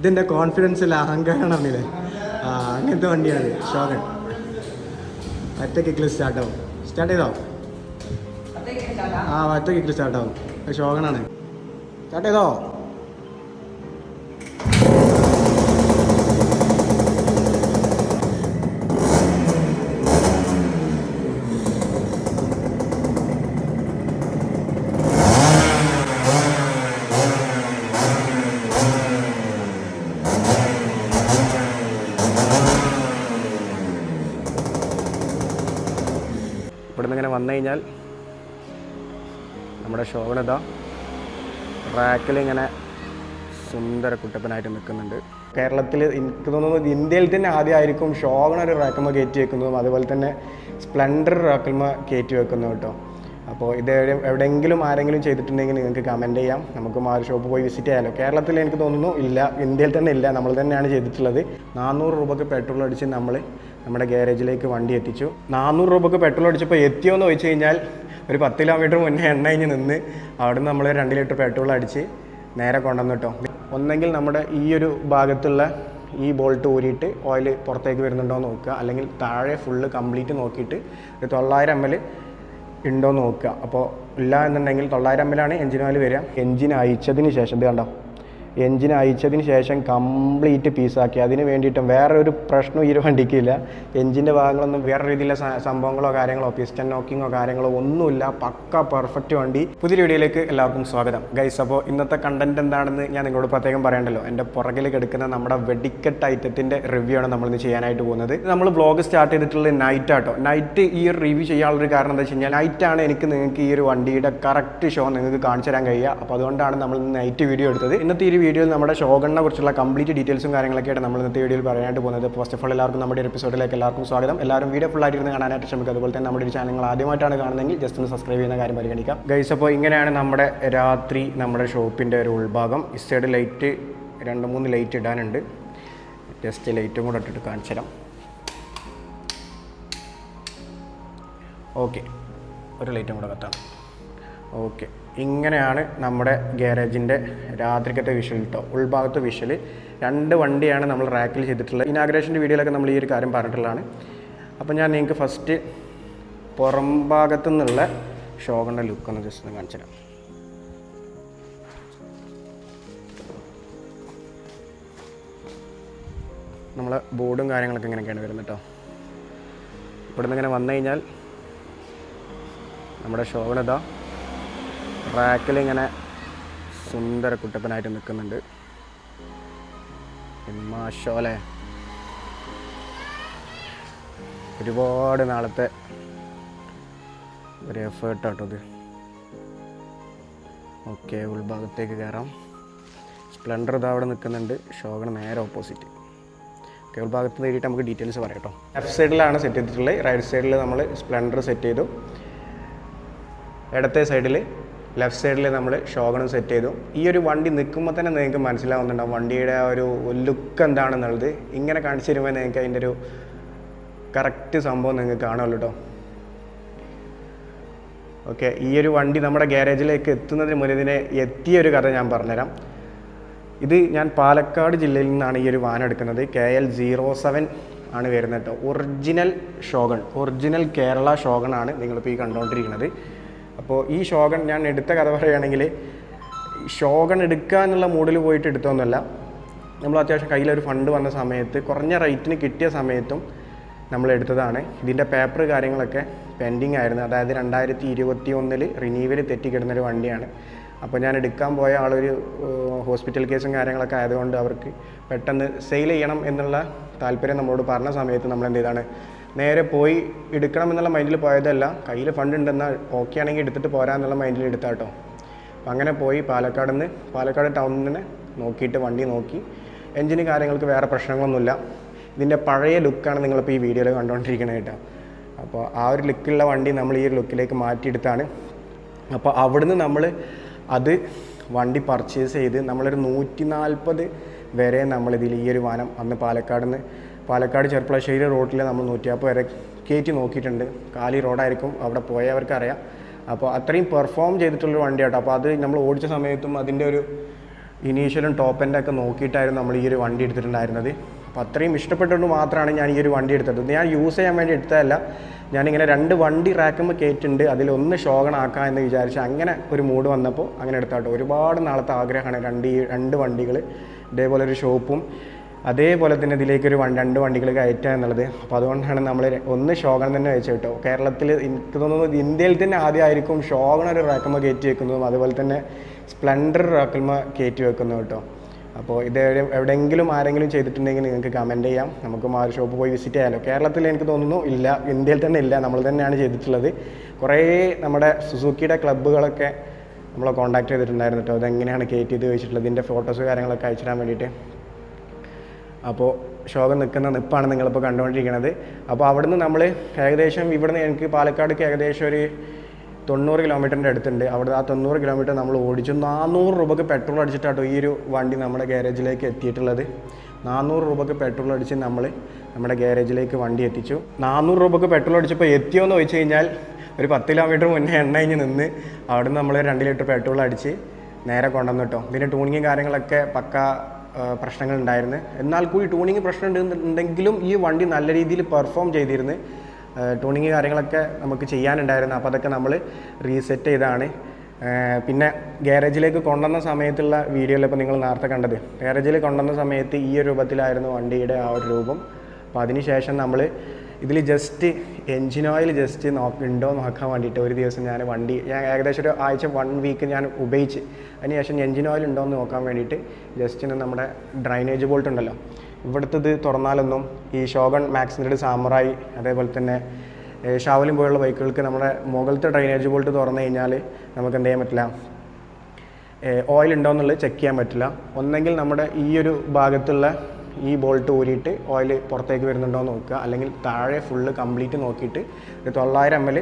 ഇതിന്റെ കോൺഫിഡൻസിൽ അഹങ്കാരം ആ അങ്ങനത്തെ വണ്ടിയാണ്. ഷോഗൺ ഒറ്റ കിക്കിൽ സ്റ്റാർട്ടാവും സ്റ്റാർട്ട് ചെയ്തോ? ആ ഒറ്റ കിക്കിൽ സ്റ്റാർട്ടാവും അത് ഷോഗണാണ് സ്റ്റാർട്ട് ചെയ്തോ? ഷോഗണിതാ റാക്കിൽ ഇങ്ങനെ സുന്ദര കുട്ടപ്പനായിട്ട് നിൽക്കുന്നുണ്ട്. കേരളത്തിൽ എനിക്ക് തോന്നുന്നത് ഇന്ത്യയിൽ തന്നെ ആദ്യമായിരിക്കും ഷോഗൺ ഒരു റാക്കമ്മ കയറ്റി വെക്കുന്നതും അതുപോലെ തന്നെ സ്പ്ലെൻഡർ റാക്കമ്മ കയറ്റി വെക്കുന്നു കേട്ടോ. അപ്പോൾ ഇത് എവിടെയെങ്കിലും ആരെങ്കിലും ചെയ്തിട്ടുണ്ടെങ്കിൽ നിങ്ങൾക്ക് കമന്റ് ചെയ്യാം. നമുക്ക് ആ ഷോപ്പ് പോയി വിസിറ്റ് ചെയ്യാമല്ലോ കേരളത്തിൽ എനിക്ക് തോന്നുന്നു ഇല്ല ഇന്ത്യയിൽ തന്നെ ഇല്ല. നമ്മൾ തന്നെയാണ് ചെയ്തിട്ടുള്ളത്. നാനൂറ് രൂപയ്ക്ക് പെട്രോൾ അടിച്ച് നമ്മൾ നമ്മുടെ ഗാരേജിലേക്ക് വണ്ടി എത്തിച്ചു. നാനൂറ് രൂപയ്ക്ക് പെട്രോൾ അടിച്ചപ്പോൾ എത്തിയോ എന്ന് ചോദിച്ചു കഴിഞ്ഞാൽ ഒരു പത്ത് കിലോമീറ്റർ മുന്നേ എണ്ണ കഴിഞ്ഞ് നിന്ന് അവിടുന്ന് നമ്മൾ രണ്ട് ലിറ്റർ പെട്രോൾ അടിച്ച് നേരെ കൊണ്ടുവന്നു കേട്ടോ. ഒന്നെങ്കിൽ നമ്മുടെ ഈ ഒരു ഭാഗത്തുള്ള ഈ ബോൾട്ട് ഊരിയിട്ട് ഓയിൽ പുറത്തേക്ക് വരുന്നുണ്ടോ നോക്കുക. അല്ലെങ്കിൽ താഴെ ഫുള്ള് കംപ്ലീറ്റ് നോക്കിയിട്ട് ഒരു തൊള്ളായിരം എം എൽ ഉണ്ടോ നോക്കുക. അപ്പോൾ ഇല്ല എന്നുണ്ടെങ്കിൽ തൊള്ളായിരം എം എല്ലാണ് എഞ്ചിൻ ഓയിൽ വരിക. എഞ്ചിൻ അയച്ചതിന് ശേഷം ഇത് കണ്ടോ? എഞ്ചിൻ അയച്ചതിന് ശേഷം കംപ്ലീറ്റ് പീസാക്കി. അതിന് വേണ്ടിയിട്ടും വേറെ ഒരു പ്രശ്നവും ഈ വണ്ടിക്കില്ല. എഞ്ചിന്റെ ഭാഗങ്ങളൊന്നും വേറെ രീതിയിലുള്ള സംഭവങ്ങളോ കാര്യങ്ങളോ പിസ്റ്റൻ നോക്കിങ്ങോ കാര്യങ്ങളോ ഒന്നുമില്ല. പക്ക പെർഫെക്റ്റ് വണ്ടി. പുതിയ വീഡിയോയിലേക്ക് എല്ലാവർക്കും സ്വാഗതം. ഗൈസ് അപ്പോൾ ഇന്നത്തെ കണ്ടന്റ് എന്താണെന്ന് ഞാൻ നിങ്ങളോട് പ്രത്യേകം പറയണ്ടല്ലോ. എന്റെ പുറകിൽ കിടക്കുന്ന നമ്മുടെ വെടിക്കെട്ട് ഐറ്റത്തിന്റെ റിവ്യൂ ആണ് നമ്മൾ ഇന്ന് ചെയ്യാനായിട്ട് പോകുന്നത്. നമ്മൾ വ്ളോഗ് സ്റ്റാർട്ട് ചെയ്തിട്ടുള്ള നൈറ്റ് ആട്ടോ. നൈറ്റ് ഈ ഒരു റിവ്യൂ ചെയ്യാനുള്ളൊരു കാരണം എന്താ വെച്ച് കഴിഞ്ഞാൽ നൈറ്റാണ് എനിക്ക് നിങ്ങൾക്ക് ഈ ഒരു വണ്ടിയുടെ കറക്റ്റ് ഷോ നിങ്ങൾക്ക് കാണിച്ചു തരാൻ കഴിയുക. അപ്പോൾ അതുകൊണ്ടാണ് നമ്മൾ നൈറ്റ് വീഡിയോ എടുത്തത്. ഇന്നത്തെ ഈ വീഡിയോയിൽ നമ്മുടെ ഷോഗണിനെ കുറിച്ചുള്ള കംപ്ലീറ്റ് ഡീറ്റെയിൽസും കാര്യങ്ങളൊക്കെയാണ് നമ്മൾ ഇന്നത്തെ വീഡിയോയിൽ പറയാനായിട്ട് പോകുന്നത്. ഫസ്റ്റ് ഓഫ് ഓൾ എല്ലാവർക്കും നമ്മുടെ എപ്പിസോഡിലേക്ക് എല്ലാവർക്കും സ്വാഗതം. എല്ലാവരും വീഡിയോ ഫുൾ ആയിട്ട് കാണാനായിട്ട് ശ്രമിക്കുക. അതുപോലെ തന്നെ നമ്മുടെ ഒരു ചാനൽ ആദ്യമായിട്ടാണ് കാണുന്നതെങ്കിൽ ജസ്റ്റ് ഒന്ന് സബ്സ്ക്രൈബ് ചെയ്യുന്ന കാര്യം പരിഗണിക്കാം. ഗൈസ് അപ്പോൾ ഇങ്ങനെയാണ് നമ്മുടെ രാത്രി നമ്മുടെ ഷോപ്പിന്റെ ഒരു ഉൾഭാഗം. ഈ ലൈറ്റ് രണ്ട് മൂന്ന് ലൈറ്റ് ഇടാനുണ്ട്. ജസ്റ്റ് ലൈറ്റും കൂടെ ഇട്ടിട്ട് കാണിച്ചു തരാം. ഓക്കെ ഒരു ലൈറ്റും കൂടെ കത്താം. ഓക്കെ ഇങ്ങനെയാണ് നമ്മുടെ ഗ്യാരേജിന്റെ രാത്രിക്കത്തെ വിഷൽ കേട്ടോ ഉൾഭാഗത്തെ വിഷ്വൽ രണ്ട് വണ്ടിയാണ് നമ്മൾ റാക്കിൽ ചെയ്തിട്ടുള്ളത്. ഇനാഗ്രേഷന്റെ വീഡിയോയിലൊക്കെ നമ്മൾ ഈ ഒരു കാര്യം പറഞ്ഞിട്ടുള്ളതാണ്. അപ്പോൾ ഞാൻ നിങ്ങൾക്ക് ഫസ്റ്റ് പുറം ഭാഗത്തു നിന്നുള്ള ഷോകന്റെ ലുക്ക് ഒന്ന് ജസ്റ്റ് ഒന്ന് കാണിച്ചു തരാം. നമ്മളെ ബോർഡും കാര്യങ്ങളൊക്കെ ഇങ്ങനെയൊക്കെയാണ് വരുന്നത് കേട്ടോ ഇവിടുന്ന് ഇങ്ങനെ വന്നു കഴിഞ്ഞാൽ നമ്മുടെ ഷോവിനിതാ റാക്കിൽ ഇങ്ങനെ സുന്ദര കുട്ടപ്പനായിട്ട് നിൽക്കുന്നുണ്ട്. ഹിമാശോലെ ഒരുപാട് നാളത്തെ ഒരു എഫേർട്ട് ആട്ടോ ഇത്. ഓക്കെ ഉൾഭാഗത്തേക്ക് കയറാം. സ്പ്ലെൻഡർ ഇത് അവിടെ നിൽക്കുന്നുണ്ട്. ഷോഗണ് നേരെ ഓപ്പോസിറ്റ് ഓക്കെ ഉൾഭാഗത്ത് നേരിട്ട് നമുക്ക് ഡീറ്റെയിൽസ് പറയാം കേട്ടോ. ലെഫ്റ്റ് സൈഡിലാണ് സെറ്റ് ചെയ്തിട്ടുള്ളത്. റൈറ്റ് സൈഡിൽ നമ്മൾ സ്പ്ലെൻഡർ സെറ്റ് ചെയ്തു. ഇടത്തെ സൈഡിൽ ലെഫ്റ്റ് സൈഡിൽ നമ്മൾ ഷോഗണും സെറ്റ് ചെയ്തു. ഈ ഒരു വണ്ടി നിൽക്കുമ്പോൾ തന്നെ നിങ്ങൾക്ക് മനസ്സിലാവുന്നുണ്ടാവും വണ്ടിയുടെ ആ ഒരു ലുക്ക് എന്താണെന്നുള്ളത്. ഇങ്ങനെ കാണിച്ചു തരുമ്പോൾ നിങ്ങൾക്ക് അതിന്റെ ഒരു കറക്റ്റ് സംഭവം നിങ്ങൾക്ക് കാണുമല്ലോ കേട്ടോ ഓക്കെ ഈ ഒരു വണ്ടി നമ്മുടെ ഗ്യാരേജിലേക്ക് എത്തുന്നതിന് മുന്നേ ഇതിനെ എത്തിയ ഒരു കഥ ഞാൻ പറഞ്ഞുതരാം. ഇത് ഞാൻ പാലക്കാട് ജില്ലയിൽ നിന്നാണ് ഈ ഒരു വാൻ എടുക്കുന്നത്. കെ എൽ സീറോ സെവൻ ആണ് വരുന്നത് കേട്ടോ original shogun original Kerala shogun ആണ് നിങ്ങളിപ്പോൾ ഈ കണ്ടുകൊണ്ടിരിക്കുന്നത് അപ്പോൾ ഈ ഷോഗൺ ഞാൻ എടുത്ത കഥ പറയുകയാണെങ്കിൽ ഷോഗൺ എടുക്കുക എന്നുള്ള മൂഡിൽ പോയിട്ട് എടുത്തൊന്നുമല്ല നമ്മൾ അത്യാവശ്യം കയ്യിലൊരു ഫണ്ട് വന്ന സമയത്ത് കുറഞ്ഞ റേറ്റിന് കിട്ടിയ സമയത്തും നമ്മൾ എടുത്തതാണ്. ഇതിന്റെ പേപ്പർ കാര്യങ്ങളൊക്കെ പെൻഡിങ് ആയിരുന്നു. അതായത് രണ്ടായിരത്തി ഇരുപത്തി ഒന്നിൽ റിനീവൽ തെറ്റിക്കിടുന്നൊരു വണ്ടിയാണ്. അപ്പോൾ ഞാൻ എടുക്കാൻ പോയ ആളൊരു ഹോസ്പിറ്റൽ കേസും കാര്യങ്ങളൊക്കെ ആയതുകൊണ്ട് അവർക്ക് പെട്ടെന്ന് സെയിൽ ചെയ്യണം എന്നുള്ള താല്പര്യം നമ്മളോട് പറഞ്ഞ സമയത്ത് നമ്മൾ എന്ത് ചെയ്താണ് നേരെ പോയി എടുക്കണം എന്നുള്ള മൈൻഡിൽ പോയതല്ല. കയ്യിൽ ഫണ്ട് ഉണ്ടെന്നാൽ ഓക്കെ ആണെങ്കിൽ എടുത്തിട്ട് പോരാന്നുള്ള മൈൻഡിൽ എടുത്താട്ടോ. അപ്പം അങ്ങനെ പോയി പാലക്കാട് നിന്ന് പാലക്കാട് ടൗണിൽ നിന്ന് നോക്കിയിട്ട് വണ്ടി നോക്കി. എൻജിന് കാര്യങ്ങൾക്ക് വേറെ പ്രശ്നങ്ങളൊന്നുമില്ല. ഇതിന്റെ പഴയ ലുക്കാണ് നിങ്ങളിപ്പോൾ ഈ വീഡിയോയിൽ കണ്ടുകൊണ്ടിരിക്കുന്നത് കേട്ടോ. അപ്പോൾ ആ ഒരു ലുക്കുള്ള വണ്ടി നമ്മൾ ഈ ഒരു ലുക്കിലേക്ക് മാറ്റിയെടുത്താണ്. അപ്പോൾ അവിടുന്ന് നമ്മൾ അത് വണ്ടി പർച്ചേസ് ചെയ്ത് നമ്മളൊരു നൂറ്റി നാൽപ്പത് വരെ നമ്മളിതിൽ ഈ ഒരു വാനം അന്ന് പാലക്കാട് നിന്ന് പാലക്കാട് ചെർപ്പളശ്ശേരി റോഡിൽ നമ്മൾ നൂറ്റിയാപ്പ് വരെ കയറ്റി നോക്കിയിട്ടുണ്ട്. കാലി റോഡായിരിക്കും അവിടെ പോയവർക്കറിയാം അപ്പോൾ അത്രയും പെർഫോം ചെയ്തിട്ടുള്ളൊരു വണ്ടിയാട്ടോ. അപ്പോൾ അത് നമ്മൾ ഓടിച്ച സമയത്തും അതിന്റെ ഒരു ഇനീഷ്യലും ടോപ്പ് എന്റെ ഒക്കെ നോക്കിയിട്ടായിരുന്നു നമ്മൾ ഈ ഒരു വണ്ടി എടുത്തിട്ടുണ്ടായിരുന്നത്. അപ്പോൾ അത്രയും ഇഷ്ടപ്പെട്ടുകൊണ്ട് മാത്രമാണ് ഞാൻ ഈ ഒരു വണ്ടി എടുത്തത്. ഞാൻ യൂസ് ചെയ്യാൻ വേണ്ടി എടുത്തതല്ല. ഞാനിങ്ങനെ രണ്ട് വണ്ടി റാക്കുമ്പോൾ കയറ്റുണ്ട് അതിലൊന്ന് ഷോകണാക്കാം എന്ന് വിചാരിച്ച് അങ്ങനെ ഒരു മൂഡ് വന്നപ്പോൾ അങ്ങനെ എടുത്താട്ടോ. ഒരുപാട് നാളത്തെ ആഗ്രഹമാണ് രണ്ട് രണ്ട് വണ്ടികൾ. ഇതേപോലെ ഒരു ഷോപ്പും അതേപോലെ തന്നെ ഇതിലേക്ക് ഒരു വൺ രണ്ട് വണ്ടികൾ കയറ്റുക എന്നുള്ളത്. അപ്പോൾ അതുകൊണ്ടാണ് നമ്മൾ ഒന്ന് ഷോഗൺ തന്നെ വെച്ച് കേട്ടോ. കേരളത്തിൽ എനിക്ക് തോന്നുന്നു ഇന്ത്യയിൽ തന്നെ ആദ്യമായിരിക്കും ഷോഗൺ ഒരു റാക്കമ്മ കയറ്റി വെക്കുന്നതും അതുപോലെ തന്നെ സ്പ്ലെൻഡർ റാക്കുമ്മ കയറ്റി വെക്കുന്നു കേട്ടോ. അപ്പോൾ ഇത് എവിടെ- എവിടെയെങ്കിലും ആരെങ്കിലും ചെയ്തിട്ടുണ്ടെങ്കിൽ നിങ്ങൾക്ക് കമന്റ് ചെയ്യാം. നമുക്ക് ആ ഒരു ഷോപ്പ് പോയി വിസിറ്റ് ചെയ്യാമല്ലോ കേരളത്തിൽ എനിക്ക് തോന്നുന്നു ഇല്ല ഇന്ത്യയിൽ തന്നെ ഇല്ല. നമ്മൾ തന്നെയാണ് ചെയ്തിട്ടുള്ളത്. കുറേ നമ്മുടെ സുസുക്കിയുടെ ക്ലബ്ബുകളൊക്കെ നമ്മളെ കോൺടാക്ട് ചെയ്തിട്ടുണ്ടായിരുന്നു കേട്ടോ. അതെങ്ങനെയാണ് കയറ്റി ഇത് വെച്ചിട്ടുള്ളത് ഇതിന്റെ ഫോട്ടോസ് കാര്യങ്ങളൊക്കെ അയച്ചിടാൻ വേണ്ടിയിട്ട്. അപ്പോൾ ശോകം നിൽക്കുന്ന നിപ്പാണ് നിങ്ങളിപ്പോൾ കണ്ടുകൊണ്ടിരിക്കുന്നത്. അപ്പോൾ അവിടുന്ന് നമ്മൾ ഏകദേശം ഇവിടുന്ന് എനിക്ക് പാലക്കാടേക്ക് ഏകദേശം ഒരു തൊണ്ണൂറ് കിലോമീറ്ററിന്റെ അടുത്തുണ്ട്. അവിടെ ആ തൊണ്ണൂറ് കിലോമീറ്റർ നമ്മൾ ഓടിച്ചു. നാനൂറ് രൂപക്ക് പെട്രോൾ അടിച്ചിട്ടാട്ടോ ഈ ഒരു വണ്ടി നമ്മുടെ ഗാരേജിലേക്ക് എത്തിയിട്ടുള്ളത്. നാനൂറ് രൂപക്ക് പെട്രോൾ അടിച്ച് നമ്മൾ നമ്മുടെ ഗാരേജിലേക്ക് വണ്ടി എത്തിച്ചു. നാനൂറ് രൂപക്ക് പെട്രോൾ അടിച്ചപ്പോൾ എത്തിയോ എന്ന് ചോദിച്ചു കഴിഞ്ഞാൽ ഒരു പത്ത് കിലോമീറ്റർ മുന്നേ എണ്ണ കഴിഞ്ഞ് നിന്ന് അവിടുന്ന് നമ്മൾ രണ്ട് ലിറ്റർ പെട്രോൾ അടിച്ച് നേരെ കൊണ്ടുവന്നിട്ടോ ഇതിന്റെ ട്യൂണിങ്ങും കാര്യങ്ങളൊക്കെ പക്ക പ്രശ്നങ്ങൾ ഉണ്ടായിരുന്നു എന്നാൽ കൂടി ട്യൂണിങ് പ്രശ്നം ഉണ്ടെങ്കിലും ഈ വണ്ടി നല്ല രീതിയിൽ പെർഫോം ചെയ്തിരുന്നു. ട്യൂണിങ് കാര്യങ്ങളൊക്കെ നമുക്ക് ചെയ്യാനുണ്ടായിരുന്നു. അപ്പോൾ അതൊക്കെ നമ്മൾ റീസെറ്റ് ചെയ്താണ്. പിന്നെ ഗാരേജിലേക്ക് കൊണ്ടുവന്ന സമയത്തുള്ള വീഡിയോയിൽ ഇപ്പോൾ നിങ്ങൾ നേരത്തെ കണ്ടത്. ഗാരേജിൽ കൊണ്ടുവന്ന സമയത്ത് ഈ ഒരു രൂപത്തിലായിരുന്നു വണ്ടിയുടെ ആ ഒരു രൂപം. അപ്പോൾ അതിനുശേഷം നമ്മൾ ഇതിൽ ജസ്റ്റ് എൻജിൻ ഓയിൽ ജസ്റ്റ് നോക്ക് ഉണ്ടോ നോക്കാൻ വേണ്ടിയിട്ട് ഒരു ദിവസം ഞാൻ വണ്ടി ഞാൻ ഏകദേശം ഒരു ആഴ്ച വൺ വീക്ക് ഞാൻ ഉപയോഗിച്ച് അതിനുശേഷം എൻജിൻ ഓയിൽ ഉണ്ടോ എന്ന് നോക്കാൻ വേണ്ടിയിട്ട് ജസ്റ്റ് നമ്മുടെ ഡ്രൈനേജ് ബോൾട്ട് ഉണ്ടല്ലോ ഇവിടുത്തെ ഇത് തുറന്നാലൊന്നും ഈ ഷോഗൺ മാക്സിന്റെ സാമറായി അതേപോലെ തന്നെ ഷാവലിൻ ഷാവലും പോലുള്ള ബൈക്കുകൾക്ക് നമ്മുടെ മുകളിലത്തെ ഡ്രൈനേജ് ബോൾട്ട് തുറന്നു കഴിഞ്ഞാൽ നമുക്ക് എന്ത് ചെയ്യാൻ പറ്റില്ല? ഓയിൽ ഉണ്ടോ എന്നുള്ളത് ചെക്ക് ചെയ്യാൻ പറ്റില്ല. ഒന്നെങ്കിൽ നമ്മുടെ ഈ ഒരു ഭാഗത്തുള്ള ഈ ബോൾട്ട് ഊരിയിട്ട് ഓയിൽ പുറത്തേക്ക് വരുന്നുണ്ടോ നോക്കുക. അല്ലെങ്കിൽ താഴെ ഫുള്ള് കംപ്ലീറ്റ് നോക്കിയിട്ട് ഒരു തൊള്ളായിരം എം എൽ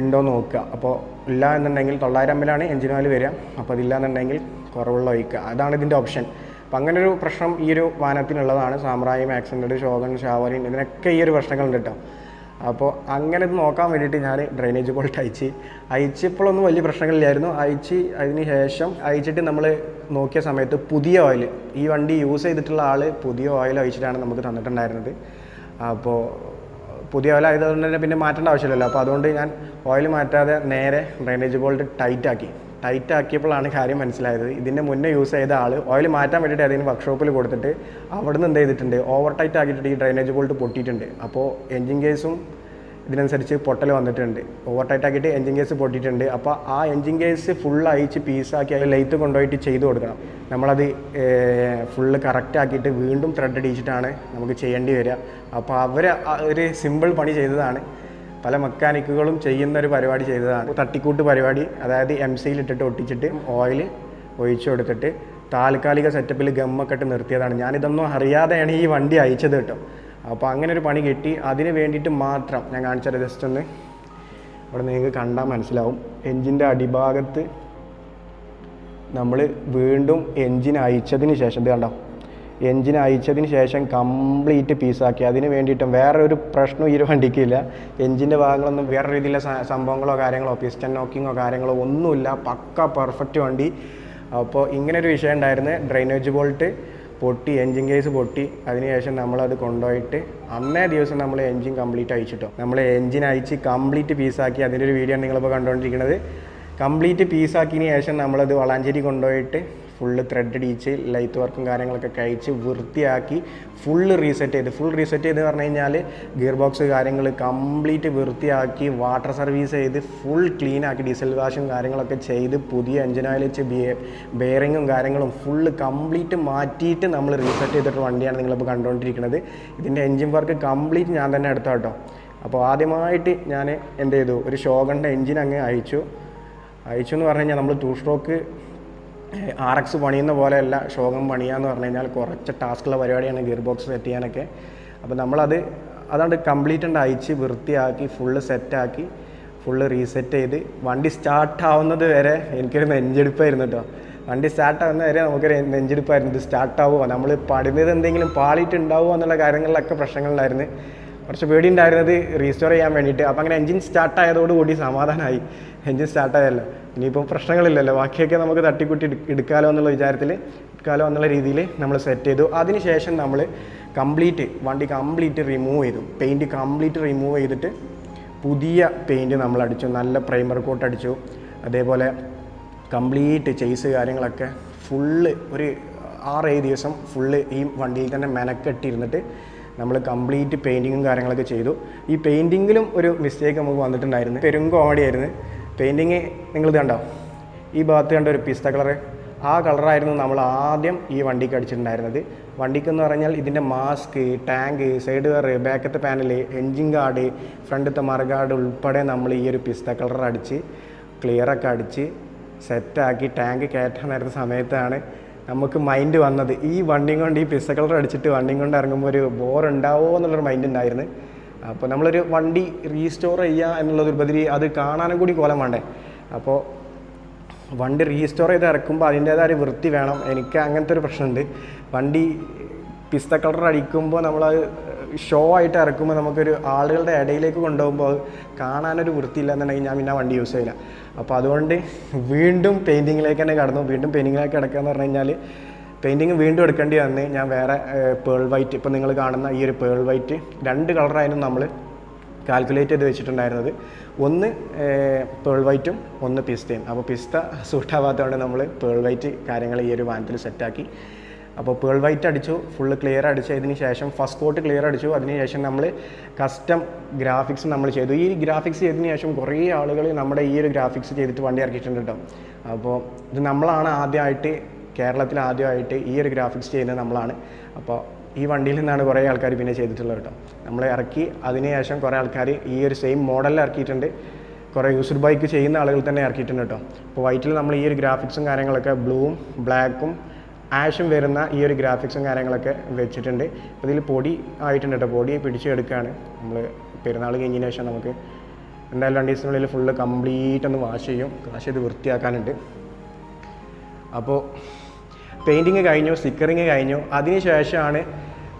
ഉണ്ടോ നോക്കുക. അപ്പോൾ ഇല്ല എന്നുണ്ടെങ്കിൽ തൊള്ളായിരം എം എല്ലാണ് എഞ്ചിൻ ഓയിൽ വരിക. അപ്പോൾ അതില്ല എന്നുണ്ടെങ്കിൽ കുറവുള്ള ഒഴിക്കുക. അതാണ് ഇതിന്റെ ഓപ്ഷൻ അപ്പോൾ അങ്ങനെ ഒരു പ്രശ്നം ഈ ഒരു വാനത്തിനുള്ളതാണ് സാമ്രായി ആക്സിഡന്റ് ഷോഗൻ ഷാവറിൻ ഇതിനൊക്കെ ഈ ഒരു പ്രശ്നങ്ങളുണ്ട് കേട്ടോ. അപ്പോൾ അങ്ങനെ ഇത് നോക്കാൻ വേണ്ടിയിട്ട് ഞാൻ ഡ്രെയിനേജ് ബോൾട്ട് അയച്ച് അയച്ചപ്പോഴൊന്നും വലിയ പ്രശ്നങ്ങളില്ലായിരുന്നു. അയച്ച് അതിന് ശേഷം അയച്ചിട്ട് നമ്മൾ നോക്കിയ സമയത്ത് പുതിയ ഓയിൽ ഈ വണ്ടി യൂസ് ചെയ്തിട്ടുള്ള ആൾ പുതിയ ഓയിൽ അയച്ചിട്ടാണ് നമുക്ക് തന്നിട്ടുണ്ടായിരുന്നത്. അപ്പോൾ പുതിയ ഓയിൽ ആയതുകൊണ്ട് തന്നെ പിന്നെ മാറ്റേണ്ട ആവശ്യമില്ലല്ലോ. അപ്പോൾ അതുകൊണ്ട് ഞാൻ ഓയിൽ മാറ്റാതെ നേരെ ഡ്രെയിനേജ് ബോൾട്ട് ടൈറ്റ് ആക്കി. ടൈറ്റ് ആക്കിയപ്പോഴാണ് കാര്യം മനസ്സിലായത്. ഇതിന്റെ മുന്നേ യൂസ് ചെയ്ത ആൾ ഓയിൽ മാറ്റാൻ വേണ്ടിയിട്ട് അതിന് വർക്ക്ഷോപ്പിൽ കൊടുത്തിട്ട് അവിടെ നിന്ന് എന്ത് ചെയ്തിട്ടുണ്ട്? ഓവർ ടൈറ്റ് ആക്കിയിട്ട് ഈ ഡ്രൈനേജ് ബോൾട്ട് പൊട്ടിയിട്ടുണ്ട്. അപ്പോൾ എൻജിൻ കേസും ഇതിനനുസരിച്ച് പൊട്ടൽ വന്നിട്ടുണ്ട്. ഓവർ ടൈറ്റ് ആക്കിയിട്ട് എൻജിൻ കേസ് പൊട്ടിയിട്ടുണ്ട്. അപ്പോൾ ആ എൻജിൻ കേസ് ഫുൾ അയച്ച് പീസാക്കി അത് ലൈറ്റ് കൊണ്ടുപോയിട്ട് ചെയ്തു കൊടുക്കണം. നമ്മളത് ഫുള്ള് കറക്റ്റ് ആക്കിയിട്ട് വീണ്ടും ത്രെഡ് അടിച്ചിട്ടാണ് നമുക്ക് ചെയ്യേണ്ടി വരിക. അപ്പോൾ അവർ ഒരു സിമ്പിൾ പണി ചെയ്തതാണ്. പല മെക്കാനിക്കുകളും ചെയ്യുന്ന ഒരു പരിപാടി ചെയ്തതാണ്. തട്ടിക്കൂട്ട് പരിപാടി അതായത് എം സിയിൽ ഇട്ടിട്ട് ഒട്ടിച്ചിട്ട് ഓയിൽ ഒഴിച്ചു കൊടുത്തിട്ട് താൽക്കാലിക സെറ്റപ്പിൽ ഗമ്മൊക്കെ ഇട്ട് നിർത്തിയതാണ്. ഞാനിതൊന്നും അറിയാതെയാണ് ഈ വണ്ടി അയച്ചത് കേട്ടോ. അപ്പോൾ അങ്ങനെ ഒരു പണി കിട്ടി. അതിന് വേണ്ടിയിട്ട് മാത്രം ഞാൻ കാണിച്ചത് ജസ്റ്റ് ഒന്ന് അവിടെ നിങ്ങൾക്ക് കണ്ടാൽ മനസ്സിലാവും. എൻജിന്റെ അടിഭാഗത്ത് നമ്മൾ വീണ്ടും എൻജിൻ അയച്ചതിന് ശേഷം ഇത് കണ്ടോ? എൻജിൻ അയച്ചതിന് ശേഷം കംപ്ലീറ്റ് പീസാക്കി. അതിന് വേണ്ടിയിട്ടും വേറെ ഒരു പ്രശ്നവും ഈ ഒരു വണ്ടിക്കില്ല. എൻജിന്റെ ഭാഗങ്ങളൊന്നും വേറെ രീതിയിലുള്ള സംഭവങ്ങളോ കാര്യങ്ങളോ പിസ്റ്റൻ നോക്കിങ്ങോ കാര്യങ്ങളോ ഒന്നുമില്ല. പക്ക പെർഫെക്റ്റ് വണ്ടി. അപ്പോൾ ഇങ്ങനെ ഒരു വിഷയം ഉണ്ടായിരുന്നു. ഡ്രൈനേജ് ബോൾട്ട് പൊട്ടി എൻജിൻ കേസ് പൊട്ടി. അതിനുശേഷം നമ്മളത് കൊണ്ടുപോയിട്ട് അന്നേ ദിവസം നമ്മൾ എൻജിൻ കംപ്ലീറ്റ് അയച്ചിട്ടോ നമ്മൾ എൻജിൻ അയച്ച് കംപ്ലീറ്റ് പീസാക്കി. അതിന്റെ ഒരു വീഡിയോ നിങ്ങളിപ്പോൾ കണ്ടുകൊണ്ടിരിക്കുന്നത്. കംപ്ലീറ്റ് പീസാക്കിയതിന് ശേഷം നമ്മളത് വളാഞ്ചേരി കൊണ്ടുപോയിട്ട് ഫുള്ള് ത്രെഡ് അടിച്ച് ലൈറ്റ് വർക്കും കാര്യങ്ങളൊക്കെ കഴിച്ച് വൃത്തിയാക്കി ഫുള്ള് റീസെറ്റ് ചെയ്ത്. ഫുൾ റീസെറ്റ് ചെയ്ത് പറഞ്ഞു കഴിഞ്ഞാൽ ഗിയർ ബോക്സ് കാര്യങ്ങൾ കംപ്ലീറ്റ് വൃത്തിയാക്കി വാട്ടർ സർവീസ് ചെയ്ത് ഫുൾ ക്ലീൻ ആക്കി ഡീസൽ വാഷും കാര്യങ്ങളൊക്കെ ചെയ്ത് പുതിയ എഞ്ചിൻ ഓയിൽ വെച്ച് ബെയറിങ്ങും കാര്യങ്ങളും ഫുള്ള് കംപ്ലീറ്റ് മാറ്റിയിട്ട് നമ്മൾ റീസെറ്റ് ചെയ്തിട്ട് വണ്ടിയാണ് നിങ്ങളിപ്പോൾ കണ്ടുകൊണ്ടിരിക്കുന്നത്. ഇതിന്റെ എഞ്ചിൻ വർക്ക് കംപ്ലീറ്റ് ഞാൻ തന്നെ എടുത്തു കേട്ടോ. അപ്പോൾ ആദ്യമായിട്ട് ഞാൻ എന്ത് ചെയ്തു? ഒരു ഷോഗണിന്റെ എഞ്ചിൻ അങ്ങ് അയച്ചു അയച്ചു എന്ന് പറഞ്ഞു കഴിഞ്ഞാൽ നമ്മൾ ടൂ സ്ട്രോക്ക് ആർ എക്സ് പണിയുന്ന പോലെയല്ല ഷോകം പണിയാന്ന് പറഞ്ഞു കഴിഞ്ഞാൽ കുറച്ച് ടാസ്കുള്ള പരിപാടിയാണ് ഗിയർ ബോക്സ് സെറ്റ് ചെയ്യാനൊക്കെ. അപ്പോൾ നമ്മളത് അതാണ്ട് കംപ്ലീറ്റ് ഉണ്ട് അയച്ച് വൃത്തിയാക്കി ഫുള്ള് സെറ്റാക്കി ഫുള്ള് റീസെറ്റ് ചെയ്ത് വണ്ടി സ്റ്റാർട്ട് ആവുന്നത് വരെ എനിക്കൊരു നെഞ്ചെടുപ്പായിരുന്നു കേട്ടോ വണ്ടി സ്റ്റാർട്ട് ആവുന്ന വരെ നമുക്കൊരു നെഞ്ചെടുപ്പായിരുന്നു. ഇത് സ്റ്റാർട്ട് ആവുമോ? നമ്മൾ പടുന്നത് എന്തെങ്കിലും പാളിയിട്ടുണ്ടാവുമോ എന്നുള്ള കാര്യങ്ങളിലൊക്കെ പ്രശ്നങ്ങളിലായിരുന്നു. കുറച്ച് പേടി ഉണ്ടായിരുന്നത് റീസ്റ്റോർ ചെയ്യാൻ വേണ്ടിയിട്ട്. അപ്പോൾ അങ്ങനെ എഞ്ചിൻ സ്റ്റാർട്ട് ആയതോടുകൂടി സമാധാനമായി എഞ്ചിൻ സ്റ്റാർട്ട് ആയല്ലോ ഇനിയിപ്പോൾ പ്രശ്നങ്ങളില്ലല്ലോ. ബാക്കിയൊക്കെ നമുക്ക് തട്ടിക്കുട്ടി എടുക്കാമല്ലോ എന്നുള്ള വിചാരത്തിൽ എടുക്കാലോ എന്നുള്ള രീതിയിൽ നമ്മൾ സെറ്റ് ചെയ്തു. അതിനുശേഷം നമ്മൾ കംപ്ലീറ്റ് വണ്ടി കംപ്ലീറ്റ് റിമൂവ് ചെയ്തു. പെയിന്റ് കംപ്ലീറ്റ് റിമൂവ് ചെയ്തിട്ട് പുതിയ പെയിന്റ് നമ്മൾ അടിച്ചു. നല്ല പ്രൈമർ കോട്ട് അടിച്ചു. അതേപോലെ കംപ്ലീറ്റ് ചെയ്സ് കാര്യങ്ങളൊക്കെ ഫുള്ള് ഒരു ആറേഴ് ദിവസം ഫുള്ള് ഈ വണ്ടിയിൽ തന്നെ മെനക്കെട്ടിരുന്നിട്ട് നമ്മൾ കംപ്ലീറ്റ് പെയിന്റിങ്ങും കാര്യങ്ങളൊക്കെ ചെയ്തു. ഈ പെയിന്റിങ്ങിലും ഒരു മിസ്റ്റേക്ക് നമുക്ക് വന്നിട്ടുണ്ടായിരുന്നു. പെരും കോമഡി ആയിരുന്നു. പെയിന്റിങ് നിങ്ങൾ കണ്ടോ? ഈ ഭാഗത്ത് കണ്ട ഒരു പിസ്ത കളർ ആ കളറായിരുന്നു നമ്മൾ ആദ്യം ഈ വണ്ടിക്ക് അടിച്ചിട്ടുണ്ടായിരുന്നത്. വണ്ടിക്ക് എന്ന് പറഞ്ഞാൽ ഇതിന്റെ മാസ്ക് ടാങ്ക് സൈഡ് കവർ ബാക്കത്തെ പാനൽ എൻജിൻ ഗാർഡ് ഫ്രണ്ടത്തെ മറുകാർഡ് ഉൾപ്പെടെ നമ്മൾ ഈ ഒരു പിസ്ത കളർ അടിച്ച് ക്ലിയറൊക്കെ അടിച്ച് സെറ്റാക്കി ടാങ്ക് കയറ്റാൻ നേരത്തെ സമയത്താണ് നമുക്ക് മൈൻഡ് വന്നത്. ഈ വണ്ടിയും കൊണ്ട് ഈ പിസ്ത കളർ അടിച്ചിട്ട് വണ്ടിയും കൊണ്ട് ഇറങ്ങുമ്പോൾ ഒരു ബോർ ഉണ്ടാവുമോ എന്നുള്ളൊരു മൈൻഡ് ഉണ്ടായിരുന്നു. അപ്പോൾ നമ്മളൊരു വണ്ടി റീസ്റ്റോർ ചെയ്യുക എന്നുള്ളതൊരുപരി അത് കാണാനും കൂടി കോലം വേണ്ടേ? അപ്പോൾ വണ്ടി റീസ്റ്റോർ ചെയ്ത് ഇറക്കുമ്പോൾ അതിന്റേതായ ഒരു വൃത്തി വേണം. എനിക്ക് അങ്ങനത്തെ ഒരു പ്രശ്നമുണ്ട്. വണ്ടി പിസ്ത കളർ അടിക്കുമ്പോൾ നമ്മളത് ഷോ ആയിട്ട് ഇറക്കുമ്പോൾ നമുക്കൊരു ആളുകളുടെ ഇടയിലേക്ക് കൊണ്ടുപോകുമ്പോൾ അത് കാണാനൊരു വൃത്തിയില്ല എന്നുണ്ടെങ്കിൽ ഞാൻ പിന്നെ വണ്ടി യൂസ് ചെയ്യില്ല. അപ്പോൾ അതുകൊണ്ട് വീണ്ടും പെയിന്റിങ്ങിലേക്ക് തന്നെ കടന്നു. വീണ്ടും പെയിന്റിങ്ങിലേക്ക് കിടക്കുക എന്ന് പറഞ്ഞു കഴിഞ്ഞാൽ പെയിന്റിങ് വീണ്ടും എടുക്കേണ്ടി വന്ന് ഞാൻ വേറെ പേൾ വൈറ്റ് ഇപ്പോൾ നിങ്ങൾ കാണുന്ന ഈ ഒരു പേൾ വൈറ്റ് രണ്ട് കളറായിരുന്നു നമ്മൾ കാൽക്കുലേറ്റ് ചെയ്ത് വെച്ചിട്ടുണ്ടായിരുന്നത്. ഒന്ന് പേൾ വൈറ്റും ഒന്ന് പിസ്തയും. അപ്പോൾ പിസ്ത സൂട്ടാവാത്തതുകൊണ്ട് നമ്മൾ പേൾ വൈറ്റ് കാര്യങ്ങൾ ഈ ഒരു വാനത്തിൽ സെറ്റാക്കി അപ്പോൾ പേൾ വൈറ്റ് അടിച്ചു ഫുള്ള് ക്ലിയർ അടിച്ചതിന് ശേഷം ഫസ്റ്റ് കോട്ട് ക്ലിയർ അടിച്ചു അതിന് ശേഷം നമ്മൾ കസ്റ്റം ഗ്രാഫിക്സ് നമ്മൾ ചെയ്തു. ഈ ഗ്രാഫിക്സ് ചെയ്തതിന് ശേഷം കുറേ ആളുകൾ നമ്മുടെ ഈ ഒരു ഗ്രാഫിക്സ് ചെയ്തിട്ട് വണ്ടി ഇറക്കിയിട്ടുണ്ട് കേട്ടോ. അപ്പോൾ ഇത് നമ്മളാണ് ആദ്യമായിട്ട് കേരളത്തിൽ ആദ്യമായിട്ട് ഈ ഒരു ഗ്രാഫിക്സ് ചെയ്യുന്നത് നമ്മളാണ്. അപ്പോൾ ഈ വണ്ടിയിൽ നിന്നാണ് കുറേ ആൾക്കാർ പിന്നെ ചെയ്തിട്ടുള്ളത് കേട്ടോ. നമ്മൾ ഇറക്കി അതിനുശേഷം കുറേ ആൾക്കാർ ഈ ഒരു സെയിം മോഡലിൽ ഇറക്കിയിട്ടുണ്ട്. കുറേ യൂസർ ബൈക്ക് ചെയ്യുന്ന ആളുകൾ തന്നെ ഇറക്കിയിട്ടുണ്ട് കേട്ടോ. അപ്പോൾ വൈറ്റിൽ നമ്മൾ ഈ ഒരു ഗ്രാഫിക്സും കാര്യങ്ങളൊക്കെ ബ്ലൂവും ബ്ലാക്കും ആഷും വരുന്ന ഈ ഒരു ഗ്രാഫിക്സും കാര്യങ്ങളൊക്കെ വെച്ചിട്ടുണ്ട്. അതിൽ പൊടി ആയിട്ടുണ്ട് കേട്ടോ പൊടി പിടിച്ചെടുക്കുകയാണ് നമ്മൾ പെരുന്നാൾ കഴിഞ്ഞതിന് ശേഷം നമുക്ക് എന്തായാലും രണ്ട് ദിവസത്തിനുള്ളിൽ ഫുള്ള് കംപ്ലീറ്റ് ഒന്ന് വാഷ് ചെയ്യും. വാഷ് ചെയ്ത് വൃത്തിയാക്കാനുണ്ട്. അപ്പോൾ പെയിന്റിങ് കഴിഞ്ഞു സ്റ്റിക്കറിങ് കഴിഞ്ഞു. അതിന് ശേഷമാണ്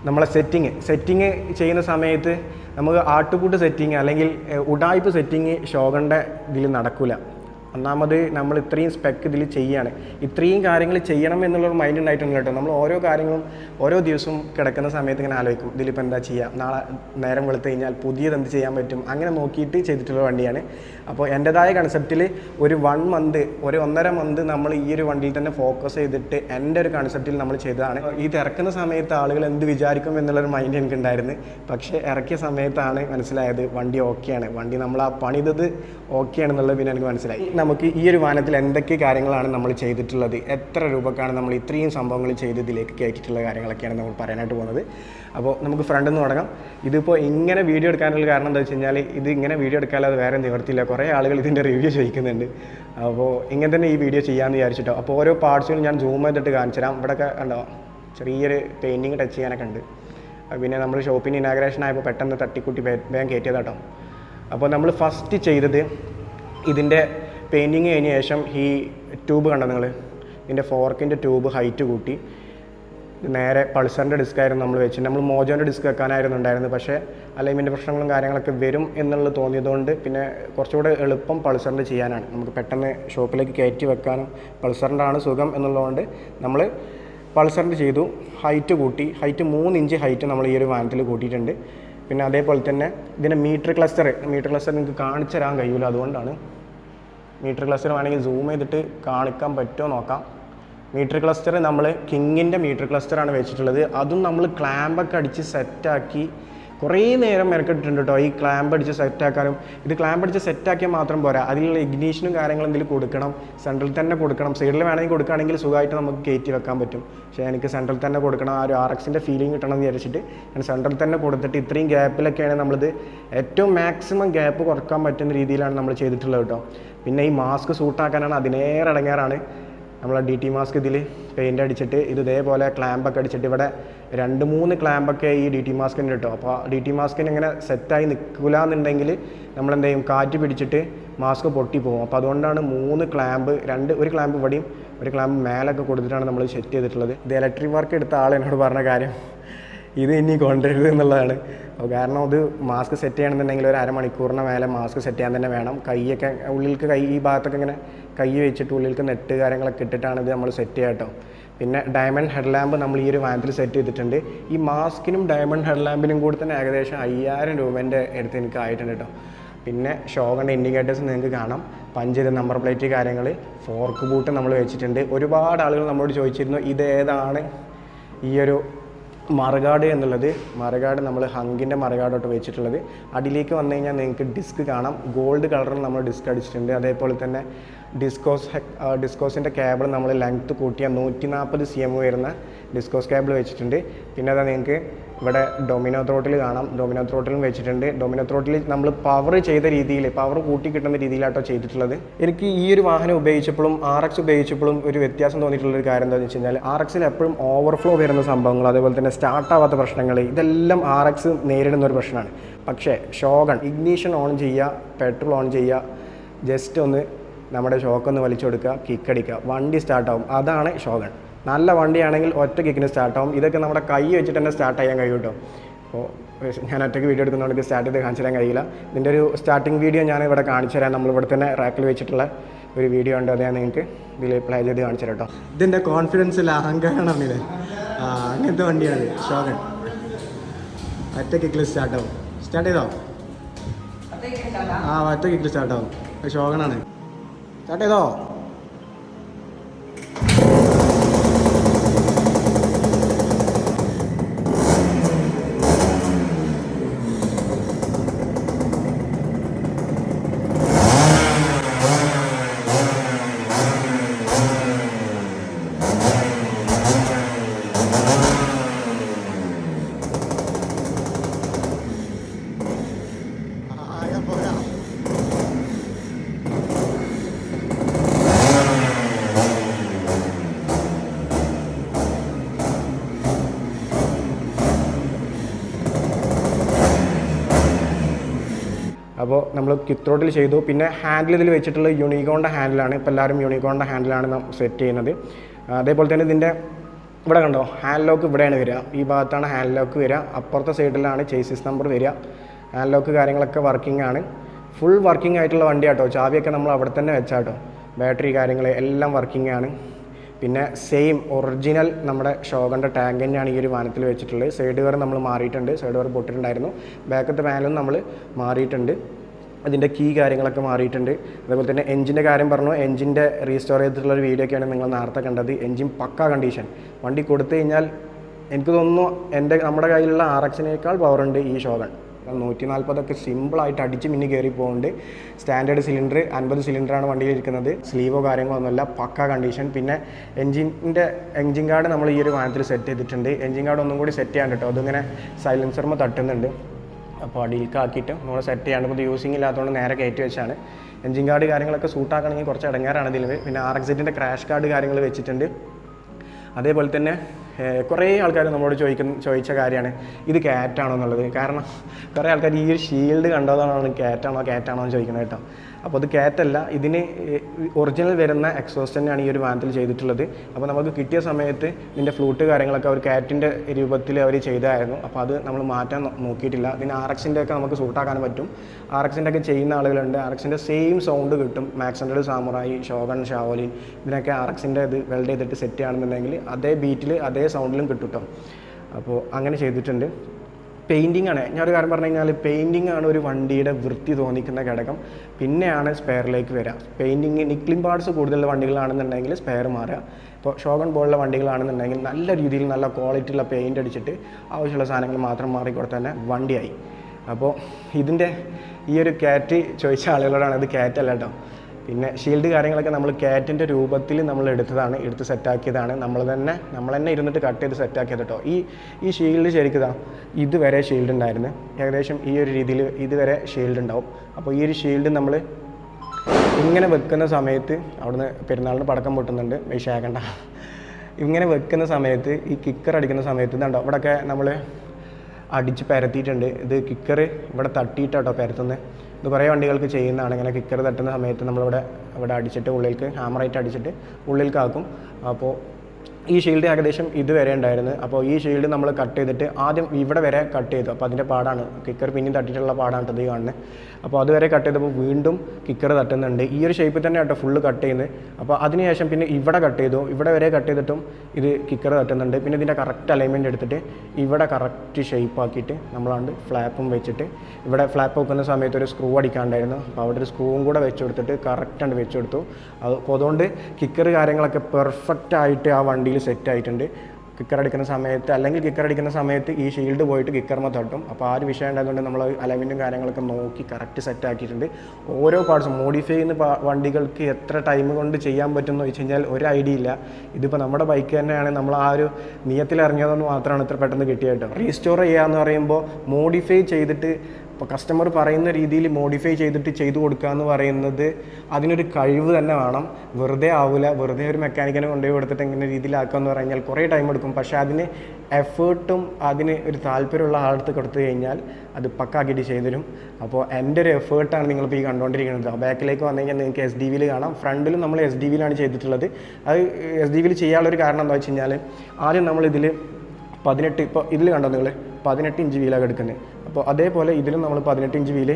നമ്മളെ സെറ്റിങ് സെറ്റിങ് ചെയ്യുന്ന സമയത്ത് നമുക്ക് ആട്ടുകൂട്ട് സെറ്റിങ് അല്ലെങ്കിൽ ഉടായ്പ് സെറ്റിങ് ഷോകണ്ട ഇതിൽ നടക്കില്ല ഒന്നാമത് നമ്മൾ ഇത്രയും സ്പെക്ക് ഇതിൽ ചെയ്യാണ്. ഇത്രയും കാര്യങ്ങൾ ചെയ്യണം എന്നുള്ളൊരു മൈൻഡ് ഉണ്ടായിട്ടുണ്ട് കേട്ടോ നമ്മൾ ഓരോ കാര്യങ്ങളും ഓരോ ദിവസവും കിടക്കുന്ന സമയത്ത് ഇങ്ങനെ ആലോചിക്കും. ഇതിലിപ്പോൾ എന്താ ചെയ്യുക നാളെ നേരം വെളുത്ത് കഴിഞ്ഞാൽ പുതിയത് എന്ത് ചെയ്യാൻ പറ്റും? അങ്ങനെ നോക്കിയിട്ട് ചെയ്തിട്ടുള്ള വണ്ടിയാണ്. അപ്പോൾ എന്റെതായ കൺസെപ്റ്റിൽ ഒരു വൺ മന്ത് ഒരു ഒന്നര മന്ത് നമ്മൾ ഈ ഒരു വണ്ടിയിൽ തന്നെ ഫോക്കസ് ചെയ്തിട്ട് എന്റെ ഒരു കൺസെപ്റ്റിൽ നമ്മൾ ചെയ്തതാണ്. ഈ തിരക്കുന്ന സമയത്ത് ആളുകൾ എന്ത് വിചാരിക്കും എന്നുള്ളൊരു മൈൻഡ് എനിക്ക് ഉണ്ടായിരുന്നു പക്ഷേ ഇറക്കിയ സമയത്താണ് മനസ്സിലായത് വണ്ടി ഓക്കെയാണ് വണ്ടി നമ്മൾ ആ പണിതത് ഓക്കെയാണെന്നുള്ളത് പിന്നെ എനിക്ക് മനസ്സിലായി. നമുക്ക് ഈ ഒരു വാഹനത്തിൽ എന്തൊക്കെ കാര്യങ്ങളാണ് നമ്മൾ ചെയ്തിട്ടുള്ളത്? എത്ര രൂപക്കാണ് നമ്മൾ ഇത്രയും സംഭവങ്ങൾ ചെയ്ത് ഇതിലേക്ക് കയറ്റിയിട്ടുള്ള കാര്യങ്ങളൊക്കെയാണ് നമ്മൾ പറയാനായിട്ട് പോകുന്നത്. അപ്പോൾ നമുക്ക് ഫ്രണ്ടിൽ നിന്ന് തുടങ്ങാം. ഇതിപ്പോൾ ഇങ്ങനെ വീഡിയോ എടുക്കാനുള്ള കാരണം എന്താ വെച്ച് കഴിഞ്ഞാൽ ഇത് ഇങ്ങനെ വീഡിയോ എടുക്കാതെ വേറെ നിവർത്തിയില്ല. കുറേ ആളുകൾ ഇതിന്റെ റിവ്യൂ ചോദിക്കുന്നുണ്ട്. അപ്പോൾ ഇങ്ങനെ തന്നെ ഈ വീഡിയോ ചെയ്യാമെന്ന് വിചാരിച്ചിട്ടോ. അപ്പോൾ ഓരോ പാർട്സുകളും ഞാൻ സൂം ചെയ്തിട്ട് കാണിച്ചു തരാം. ഇവിടെയൊക്കെ ഉണ്ടോ ചെറിയൊരു പെയിന്റിങ് ടച്ച് ചെയ്യാനൊക്കെ ഉണ്ട്. പിന്നെ നമ്മൾ ഷോപ്പിന്റെ ഇനാഗ്രേഷൻ ആയപ്പോൾ പെട്ടെന്ന് തട്ടിക്കൂട്ടി വേഗം കയറ്റിയതാട്ടോ അപ്പോൾ നമ്മൾ ഫസ്റ്റ് ചെയ്തത് ഇതിന്റെ പെയിന്റിങ് കഴിഞ്ഞ ശേഷം ഈ ട്യൂബ് കണ്ടോ നിങ്ങൾ ഇതിന്റെ ഫോർക്കിന്റെ ട്യൂബ് ഹൈറ്റ് കൂട്ടി. നേരെ പൾസറിന്റെ ഡിസ്ക് ആയിരുന്നു നമ്മൾ വെച്ച് നമ്മൾ മോജോന്റെ ഡിസ്ക് വെക്കാനായിരുന്നു ഉണ്ടായിരുന്നത്. പക്ഷേ അലൈൻമെന്റ് പ്രശ്നങ്ങളും കാര്യങ്ങളൊക്കെ വരും എന്നുള്ളത് തോന്നിയതുകൊണ്ട് പിന്നെ കുറച്ചുകൂടെ എളുപ്പം പൾസറിന്റെ ചെയ്യാനാണ്. നമുക്ക് പെട്ടെന്ന് ഷോപ്പിലേക്ക് കയറ്റി വെക്കാനും പൾസറിന്റെ ആണ് സുഖം എന്നുള്ളതുകൊണ്ട് നമ്മൾ പൾസറിന്റെ ചെയ്തു. ഹൈറ്റ് കൂട്ടി. ഹൈറ്റ് മൂന്ന് ഇഞ്ച് ഹൈറ്റ് നമ്മൾ ഈ ഒരു വാനത്തിൽ കൂട്ടിയിട്ടുണ്ട്. പിന്നെ അതേപോലെ തന്നെ ഇതിന്റെ മീറ്റർ ക്ലസ്റ്റർ മീറ്റർ ക്ലസ്റ്റർ നിങ്ങൾക്ക് കാണിച്ചു തരാൻ കഴിയില്ല അതുകൊണ്ടാണ് മീറ്റർ ക്ലസ്റ്റർ വേണമെങ്കിൽ സൂം ചെയ്തിട്ട് കാണിക്കാൻ പറ്റുമോ നോക്കാം. മീറ്റർ ക്ലസ്റ്റർ നമ്മൾ കിങ്ങിന്റെ മീറ്റർ ക്ലസ്റ്ററാണ് വെച്ചിട്ടുള്ളത്. അതും നമ്മൾ ക്ലാമ്പൊക്കെ അടിച്ച് സെറ്റാക്കി കുറേ നേരം മെനക്കെട്ടിട്ടുണ്ട് കേട്ടോ ഈ ക്ലാമ്പ് അടിച്ച് സെറ്റാക്കാനും ഇത് ക്ലാമ്പ് അടിച്ച് സെറ്റാക്കിയാൽ മാത്രം പോരാ. അതിലുള്ള ഇഗ്നീഷനും കാര്യങ്ങളും എന്തെങ്കിലും കൊടുക്കണം. സെൻട്രൽ തന്നെ കൊടുക്കണം. സൈഡിൽ വേണമെങ്കിൽ കൊടുക്കുകയാണെങ്കിൽ സുഖമായിട്ട് നമുക്ക് കയറ്റി വെക്കാൻ പറ്റും. പക്ഷേ എനിക്ക് സെൻട്രൽ തന്നെ കൊടുക്കണം. ആ ഒരു ആർ എക്സിന്റെ ഫീലിംഗ് കിട്ടണം എന്ന് വിചാരിച്ചിട്ട് ഞാൻ സെൻട്രൽ തന്നെ കൊടുത്തിട്ട് ഇത്രയും ഗ്യാപ്പിലൊക്കെയാണ് നമ്മളിത് ഏറ്റവും മാക്സിമം ഗ്യാപ്പ് കുറയ്ക്കാൻ പറ്റുന്ന രീതിയിലാണ് നമ്മൾ ചെയ്തിട്ടുള്ളത് കേട്ടോ പിന്നെ ഈ മാസ്ക് സൂട്ടാക്കാനാണ് അതിനേറെ ഇടങ്ങാറാണ്. നമ്മൾ ഡി ടി മാസ്ക് ഇതിൽ പെയിന്റ് അടിച്ചിട്ട് ഇത് ഇതേപോലെ ക്ലാമ്പൊക്കെ അടിച്ചിട്ട് ഇവിടെ രണ്ട് മൂന്ന് ക്ലാമ്പൊക്കെ ഈ ഡി ടി മാസ്കിന് കിട്ടും അപ്പോൾ ഡി ടി മാസ്കിന് ഇങ്ങനെ സെറ്റായി നിൽക്കില്ല എന്നുണ്ടെങ്കിൽ നമ്മൾ എന്ത് ചെയ്യും കാറ്റ് പിടിച്ചിട്ട് മാസ്ക് പൊട്ടി പോകും. അപ്പോൾ അതുകൊണ്ടാണ് മൂന്ന് ക്ലാമ്പ് രണ്ട് ഒരു ക്ലാമ്പ് ഇവിടെയും ഒരു ക്ലാമ്പ് മേലൊക്കെ കൊടുത്തിട്ടാണ് നമ്മൾ സെറ്റ് ചെയ്തിട്ടുള്ളത്. ഇത് ഇലക്ട്രിക് വർക്ക് എടുത്ത ആൾ എന്നോട് പറഞ്ഞ കാര്യം. ഇത് ഇനി കൊണ്ടുവരരുത് എന്നുള്ളതാണ്. അപ്പോൾ കാരണം അത് മാസ്ക് സെറ്റ് ചെയ്യണമെന്നുണ്ടെങ്കിൽ ഒരു അരമണിക്കൂറിന് മേലെ മാസ്ക് സെറ്റ് ചെയ്യാൻ തന്നെ വേണം. കൈയൊക്കെ ഉള്ളിൽക്ക് കൈ ഈ ഭാഗത്തൊക്കെ ഇങ്ങനെ കൈ വെച്ചിട്ട് ഉള്ളിലേക്ക് നെറ്റ് കാര്യങ്ങളൊക്കെ ഇട്ടിട്ടാണ് ഇത് നമ്മൾ സെറ്റ് ചെയ്യുക കേട്ടോ. പിന്നെ ഡയമണ്ട് ഹെഡ് ലാമ്പ് നമ്മൾ ഈ ഒരു വാനത്തിൽ സെറ്റ് ചെയ്തിട്ടുണ്ട്. ഈ മാസ്കിനും ഡയമണ്ട് ഹെഡ് ലാമ്പിനും കൂടി തന്നെ ഏകദേശം അയ്യായിരം രൂപേന്റെ അടുത്ത് എനിക്ക് ആയിട്ടുണ്ട് കേട്ടോ. പിന്നെ ഷോകന്റെ ഇൻഡിക്കേറ്റേഴ്സ് നിങ്ങൾക്ക് കാണാം. പഞ്ച് ചെയ്ത നമ്പർ പ്ലേറ്റ് കാര്യങ്ങൾ ഫോർക്ക് ബൂട്ട് നമ്മൾ വെച്ചിട്ടുണ്ട്. ഒരുപാട് ആളുകൾ നമ്മളോട് ചോദിച്ചിരുന്നു ഇതേതാണ് ഈ ഒരു മറുകാട് എന്നുള്ളത് മറുകാട് നമ്മൾ ഹങ്കിന്റെ മറുകാടോട്ട് വെച്ചിട്ടുള്ളത്. അടിയിലേക്ക് വന്നു കഴിഞ്ഞാൽ നിങ്ങൾക്ക് ഡിസ്ക് കാണാം. ഗോൾഡ് കളറിൽ നമ്മൾ ഡിസ്ക് അടിച്ചിട്ടുണ്ട്. അതേപോലെ തന്നെ ഡിസ്കോസ് ഡിസ്കോസിന്റെ കേബിൾ നമ്മൾ ലെങ്ത്ത് കൂട്ടിയ നൂറ്റി നാൽപ്പത് സി എം വരുന്ന ഡിസ്കോസ് കേബിൾ വെച്ചിട്ടുണ്ട്. പിന്നെ അതാ നിങ്ങൾക്ക് ഇവിടെ ഡൊമിനോ ത്രോട്ടിൽ കാണാം. ഡൊമിനോ ത്രോട്ടിലും വെച്ചിട്ടുണ്ട്. ഡൊമിനോ ത്രോട്ടിൽ നമ്മൾ പവർ ചെയ്ത രീതിയിൽ പവർ കൂട്ടി കിട്ടുന്ന രീതിയിലാട്ടോ ചെയ്തിട്ടുള്ളത്. എനിക്ക് ഈ ഒരു വാഹനം ഉപയോഗിച്ചപ്പോഴും ആർ എക്സ് ഉപയോഗിച്ചപ്പോഴും ഒരു വ്യത്യാസം തോന്നിയിട്ടുള്ള ഒരു കാര്യം എന്താണെന്ന് വെച്ച് കഴിഞ്ഞാൽ ആർ എക്സിൽ എപ്പോഴും ഓവർഫ്ലോ വരുന്ന സംഭവങ്ങൾ അതേപോലെ തന്നെ സ്റ്റാർട്ട് ആവാത്ത പ്രശ്നങ്ങൾ ഇതെല്ലാം ആർ എക്സ് നേരിടുന്ന ഒരു പ്രശ്നമാണ്. പക്ഷേ ഷോഗൺ ഇഗ്നീഷൻ ഓൺ ചെയ്യുക പെട്രോൾ ഓൺ ചെയ്യുക ജസ്റ്റ് ഒന്ന് നമ്മുടെ ഷോക്കൊന്ന് വലിച്ചു കൊടുക്കുക കിക്ക് അടിക്കുക വണ്ടി സ്റ്റാർട്ടാവും അതാണ് ഷോഗൺ നല്ല വണ്ടിയാണെങ്കിൽ ഒറ്റ കിക്കിന് സ്റ്റാർട്ടാവും. ഇതൊക്കെ നമ്മുടെ കൈ വെച്ചിട്ട് തന്നെ സ്റ്റാർട്ട് ചെയ്യാൻ കഴിയും കേട്ടോ. അപ്പോൾ ഞാൻ ഒറ്റയ്ക്ക് വീഡിയോ എടുക്കുന്നതുകൊണ്ട് സ്റ്റാർട്ട് ചെയ്ത് കാണിച്ചു തരാൻ കഴിയില്ല. ഇതിന്റെ ഒരു സ്റ്റാർട്ടിങ് വീഡിയോ ഞാൻ ഇവിടെ കാണിച്ചു തരാം. നമ്മളിവിടെ തന്നെ റാക്കിൽ വെച്ചിട്ടുള്ള ഒരു വീഡിയോ ഉണ്ട്. അത് ഞാൻ നിങ്ങൾക്ക് ഇതിൽ പ്ലേ ചെയ്ത് കാണിച്ചു കേട്ടോ. ഇതിന്റെ കോൺഫിഡൻസിൽ അഹങ്കാരമാണ് ഇത്. അങ്ങനത്തെ വണ്ടിയാണ് ഷോകൻ ഒറ്റ കിക്കിൽ സ്റ്റാർട്ടാവും. സ്റ്റാർട്ട് ചെയ്തോ? ആ ഒറ്റ കിക്കിൽ സ്റ്റാർട്ടാവും. ഷോകനാണ് സ്റ്റാർട്ട് ചെയ്തോ? അപ്പോൾ നമ്മൾ കിത്രോട്ടിൽ ചെയ്തു. പിന്നെ ഹാൻഡിൽ ഇതിൽ വെച്ചിട്ടുള്ള യൂണിക്കോണിന്റെ ഹാൻഡിലാണ് ഇപ്പോൾ എല്ലാവരും യൂണിക്കോണിന്റെ ഹാൻഡിലാണ് സെറ്റ് ചെയ്യുന്നത്. അതേപോലെ തന്നെ ഇതിന്റെ ഇവിടെ കണ്ടോ? ഹാൻഡ് ലോക്ക് ഇവിടെയാണ് വരിക. ഈ ഭാഗത്താണ് ഹാൻഡ് ലോക്ക് വരിക. അപ്പുറത്തെ സൈഡിലാണ് ചേസിസ് നമ്പർ വരിക. ഹാൻഡ് ലോക്ക് കാര്യങ്ങളൊക്കെ വർക്കിംഗ് ആണ്. ഫുൾ വർക്കിംഗ് ആയിട്ടുള്ള വണ്ടി ആട്ടോ. ചാവിയൊക്കെ നമ്മൾ അവിടെ തന്നെ വെച്ചാട്ടോ ബാറ്ററി കാര്യങ്ങൾ എല്ലാം വർക്കിംഗ് ആണ്. പിന്നെ സെയിം ഒറിജിനൽ നമ്മുടെ ഷോഗന്റെ ടാങ്ക് തന്നെയാണ് ഈ ഒരു വാനത്തിൽ വെച്ചിട്ടുള്ളത്. സൈഡ് വെയർ നമ്മൾ മാറിയിട്ടുണ്ട്. സൈഡ് വെയർ പൊട്ടിട്ടുണ്ടായിരുന്നു. ബാക്കത്തെ പാനലും നമ്മൾ മാറിയിട്ടുണ്ട്. അതിന്റെ കീ കാര്യങ്ങളൊക്കെ മാറിയിട്ടുണ്ട്. അതേപോലെ തന്നെ എഞ്ചിന്റെ കാര്യം പറഞ്ഞു. എഞ്ചിന്റെ റീസ്റ്റോർ ചെയ്തിട്ടുള്ള ഒരു വീഡിയോ ഒക്കെയാണ് നിങ്ങൾ നേരത്തെ കണ്ടത്. എഞ്ചിൻ പക്ക കണ്ടീഷൻ വണ്ടി കൊടുത്തു കഴിഞ്ഞാൽ എനിക്ക് തോന്നുന്നു എന്റെ നമ്മുടെ കയ്യിലുള്ള ആർ എക്സിനേക്കാൾ പവറുണ്ട് ഈ ഷോഗൺ നൂറ്റി നാൽപ്പതൊക്കെ സിമ്പിളായിട്ട് അടിച്ച് മിന്നി കയറി പോകുന്നുണ്ട് സ്റ്റാൻഡേർഡ് സിലിണ്ടർ അൻപത് സിലിണ്ടറാണ് വണ്ടിയിൽ ഇരിക്കുന്നത്. സ്ലീവോ കാര്യങ്ങളൊന്നുമല്ല പക്ക കണ്ടീഷൻ പിന്നെ എഞ്ചിന്റെ എഞ്ചിൻ കാർഡ് നമ്മൾ ഈ ഒരു വാഹനത്തിൽ സെറ്റ് ചെയ്തിട്ടുണ്ട്. എഞ്ചിൻ കാർഡ് ഒന്നും കൂടി സെറ്റ് ചെയ്യാൻ കേട്ടോ അതിങ്ങനെ സൈലൻസർമ്മ തട്ടുന്നുണ്ട്. അപ്പോൾ അടിയിൽക്കാക്കിയിട്ട് നമ്മൾ സെറ്റ് ചെയ്യാണ്ട് ഇപ്പോൾ യൂസിങ് ഇല്ലാത്തതുകൊണ്ട് നേരെ കയറ്റി വെച്ചാണ്. എഞ്ചിൻ കാർഡ് കാര്യങ്ങളൊക്കെ സൂട്ടാക്കണമെങ്കിൽ കുറച്ച് ഇടങ്ങാറാണ് ഇതിൽ പിന്നെ ആർ എക്സിറ്റിന്റെ ക്രാഷ് കാർഡ് കാര്യങ്ങൾ വെച്ചിട്ടുണ്ട്. അതേപോലെ തന്നെ കുറേ ആൾക്കാർ നമ്മളോട് ചോദിക്കുന്ന ചോദിച്ച കാര്യമാണ് ഇത് ക്യാറ്റാണോ എന്നുള്ളത്. കാരണം കുറേ ആൾക്കാർ ഈ ഒരു ഷീൽഡ് കണ്ടതാണ് ക്യാറ്റാണോ ക്യാറ്റാണോ എന്ന് ചോദിക്കുന്നത് കേട്ടോ. അപ്പോൾ അത് കാറ്റല്ല ഇതിന് ഒറിജിനൽ വരുന്ന എക്സോസ്റ്റ് തന്നെയാണ് ഈ ഒരു വാനത്തിൽ ചെയ്തിട്ടുള്ളത്. അപ്പോൾ നമുക്ക് കിട്ടിയ സമയത്ത് ഇതിന്റെ ഫ്ലൂട്ട് കാര്യങ്ങളൊക്കെ അവർ കാറ്റിന്റെ രൂപത്തിൽ അവർ ചെയ്തായിരുന്നു. അപ്പോൾ അത് നമ്മൾ മാറ്റാൻ നോക്കിയിട്ടില്ല. ഇതിന് ആർ എക്സിന്റെ ഒക്കെ നമുക്ക് സൂട്ടാക്കാൻ പറ്റും. ആർ എക്സിന്റെ ഒക്കെ ചെയ്യുന്ന ആളുകളുണ്ട്. ആർ എക്സിന്റെ സെയിം സൗണ്ട് കിട്ടും. Max hundred samurai Shogun Shaolin ഇതിനൊക്കെ ആർ എക്സിന്റെ ഇത് വെൽഡ് ചെയ്തിട്ട് സെറ്റ് ചെയ്യുകയാണെന്നുണ്ടെങ്കിൽ അതേ ബീറ്റിൽ അതേ സൗണ്ടിലും കിട്ടും കേട്ടോ അപ്പോൾ അങ്ങനെ ചെയ്തിട്ടുണ്ട്. പെയിന്റിംഗ് ആണ്. ഞാനൊരു കാര്യം പറഞ്ഞു കഴിഞ്ഞാൽ പെയിന്റിംഗ് ആണ് ഒരു വണ്ടിയുടെ വൃത്തി തോന്നിക്കുന്ന ഘടകം. പിന്നെയാണ് സ്പെയറിലേക്ക് വരിക പെയിന്റിങ് നിക്ലിംഗ് പാർട്സ് കൂടുതലുള്ള വണ്ടികളാണെന്നുണ്ടെങ്കിൽ സ്പെയർ മാറുക. ഇപ്പോൾ ഷോഗൺ പോലുള്ള വണ്ടികളാണെന്നുണ്ടെങ്കിൽ നല്ല രീതിയിൽ നല്ല ക്വാളിറ്റിയുള്ള പെയിന്റ് അടിച്ചിട്ട് ആവശ്യമുള്ള സാധനങ്ങൾ മാത്രം മാറിക്കൊടുത്ത് തന്നെ വണ്ടിയായി. അപ്പോൾ ഇതിന്റെ ഈ ഒരു ക്യാറ്റ് ചോദിച്ച ആളുകളോടാണ് ഇത് ക്യാറ്റല്ല കേട്ടോ. പിന്നെ ഷീൽഡ് കാര്യങ്ങളൊക്കെ നമ്മൾ കാറ്റിന്റെ രൂപത്തിൽ നമ്മൾ എടുത്തതാണ് എടുത്ത് സെറ്റാക്കിയതാണ് നമ്മൾ തന്നെ നമ്മൾ തന്നെ ഇരുന്നിട്ട് കട്ട് ചെയ്ത് സെറ്റാക്കിയത് കേട്ടോ ഈ ഈ ഷീൽഡ് ശരിക്കും ഇതുവരെ ഷീൽഡ് ഉണ്ടായിരുന്നു ഏകദേശം ഈ ഒരു രീതിയിൽ ഇതുവരെ ഷീൽഡ് ഉണ്ടാവും അപ്പോൾ ഈ ഒരു ഷീൽഡ് നമ്മൾ ഇങ്ങനെ വെക്കുന്ന സമയത്ത് അവിടുന്ന് പെരുന്നാളിന് പടക്കം പൊട്ടുന്നുണ്ട്. വിഷയാക്കണ്ട ഇങ്ങനെ വെക്കുന്ന സമയത്ത് ഈ കിക്കർ അടിക്കുന്ന സമയത്ത് ഇതുണ്ടോ ഇവിടെയൊക്കെ നമ്മൾ അടിച്ച് പരത്തിയിട്ടുണ്ട്. ഇത് കിക്കർ ഇവിടെ തട്ടിയിട്ടാട്ടോ പരത്തുന്നത് ഇത് കുറേ വണ്ടികൾക്ക് ചെയ്യുന്നതാണ്. ഇങ്ങനെ കിക്കർ തട്ടുന്ന സമയത്ത് നമ്മളിവിടെ ഇവിടെ അടിച്ചിട്ട് ഉള്ളിലേക്ക് ഹാമറായിട്ട് അടിച്ചിട്ട് ഉള്ളിലേക്കാക്കും അപ്പോൾ ഈ ഷീൽഡ് ഏകദേശം ഇതുവരെ ഉണ്ടായിരുന്നു. അപ്പോൾ ഈ ഷീൽഡ് നമ്മൾ കട്ട് ചെയ്തിട്ട് ആദ്യം ഇവിടെ വരെ കട്ട് ചെയ്തു. അപ്പോൾ അതിന്റെ പാടാണ്. കിക്കർ പിന്നെയും തട്ടിയിട്ടുള്ള പാടാണ് ഇത് കാണുന്നത് അപ്പോൾ അതുവരെ കട്ട് ചെയ്തപ്പോൾ വീണ്ടും കിക്കർ തട്ടുന്നുണ്ട്. ഈ ഒരു ഷേപ്പിൽ തന്നെ കേട്ടോ ഫുള്ള് കട്ട് ചെയ്യുന്നത്. അപ്പോൾ അതിനുശേഷം പിന്നെ ഇവിടെ കട്ട് ചെയ്തു. ഇവിടെ വരെ കട്ട് ചെയ്തിട്ടും ഇത് കിക്കർ തട്ടുന്നുണ്ട്. പിന്നെ ഇതിന്റെ കറക്റ്റ് അലൈൻമെന്റ് എടുത്തിട്ട് ഇവിടെ കറക്റ്റ് ഷേപ്പ് ആക്കിയിട്ട് നമ്മളാണ്ട് ഫ്ലാപ്പും വെച്ചിട്ട് ഇവിടെ ഫ്ലാപ്പ് വെക്കുന്ന സമയത്ത് ഒരു സ്ക്രൂ അടിക്കാണ്ടായിരുന്നു. അപ്പോൾ അവിടെ ഒരു സ്ക്രൂവും കൂടെ വെച്ച് കൊടുത്തിട്ട് കറക്റ്റ് ആണ് വെച്ച് കൊടുത്തു. അപ്പോൾ അതുകൊണ്ട് കിക്കർ കാര്യങ്ങളൊക്കെ പെർഫെക്റ്റ് ആയിട്ട് ആ വണ്ടിയിൽ സെറ്റ് ആയിട്ടുണ്ട്. കിക്കർ അടിക്കുന്ന സമയത്ത് അല്ലെങ്കിൽ കിക്കർ അടിക്കുന്ന സമയത്ത് ഈ ഷീൽഡ് പോയിട്ട് കിക്കർമ തട്ടും. അപ്പോൾ ആ ഒരു വിഷയം ഉണ്ടായതുകൊണ്ട് നമ്മൾ അലവിനും കാര്യങ്ങളൊക്കെ നോക്കി കറക്റ്റ് സെറ്റ് ആക്കിയിട്ടുണ്ട്. ഓരോ പാർട്സും മോഡിഫൈ ചെയ്യുന്ന വണ്ടികൾക്ക് എത്ര ടൈം കൊണ്ട് ചെയ്യാൻ പറ്റുമെന്ന് വെച്ച് കഴിഞ്ഞാൽ ഒരു ഐഡിയ ഇല്ല. ഇതിപ്പോൾ നമ്മുടെ ബൈക്ക് തന്നെയാണ് നമ്മൾ ആ ഒരു നിയത്തിൽ ഇറങ്ങിയതെന്ന് മാത്രമാണ് ഇത്ര പെട്ടെന്ന് കിട്ടിയത് റീസ്റ്റോർ ചെയ്യുക എന്ന് പറയുമ്പോൾ മോഡിഫൈ ചെയ്തിട്ട് ഇപ്പോൾ കസ്റ്റമർ പറയുന്ന രീതിയിൽ മോഡിഫൈ ചെയ്തിട്ട് ചെയ്തു കൊടുക്കുക എന്ന് പറയുന്നത് അതിനൊരു കഴിവ് തന്നെ വേണം. വെറുതെ ആവില്ല വെറുതെ ഒരു മെക്കാനിക്കിനെ കൊണ്ടുപോയി കൊടുത്തിട്ട് ഇങ്ങനെ രീതിയിലാക്കുക എന്ന് പറഞ്ഞാൽ കുറേ ടൈം എടുക്കും. പക്ഷേ അതിന് എഫേർട്ടും അതിന് ഒരു താല്പര്യമുള്ള ആളെടുത്ത് കൊടുത്തു കഴിഞ്ഞാൽ അത് പക്കാക്കിയിട്ട് ചെയ്തുതരും അപ്പോൾ എന്റെ ഒരു എഫേർട്ടാണ് നിങ്ങളിപ്പോൾ ഈ കണ്ടുകൊണ്ടിരിക്കുന്നത് ബാക്കിലേക്ക് വന്നു കഴിഞ്ഞാൽ നിങ്ങൾക്ക് എസ് ഡി വിയിൽ കാണാം. ഫ്രണ്ടിലും നമ്മൾ എസ് ഡി വിയിലാണ് ചെയ്തിട്ടുള്ളത്. അത് എസ് ഡി വിയിൽ ചെയ്യാനുള്ളൊരു കാരണം എന്താ വെച്ച് കഴിഞ്ഞാൽ ആദ്യം നമ്മളിതിൽ പതിനെട്ട് ഇപ്പോൾ ഇതിൽ കണ്ടോ നിങ്ങൾ പതിനെട്ട് ഇഞ്ച് വീലാണ് എടുക്കുന്നത് അപ്പോൾ അതേപോലെ ഇതിലും നമ്മൾ പതിനെട്ട് ഇഞ്ച് വീൽ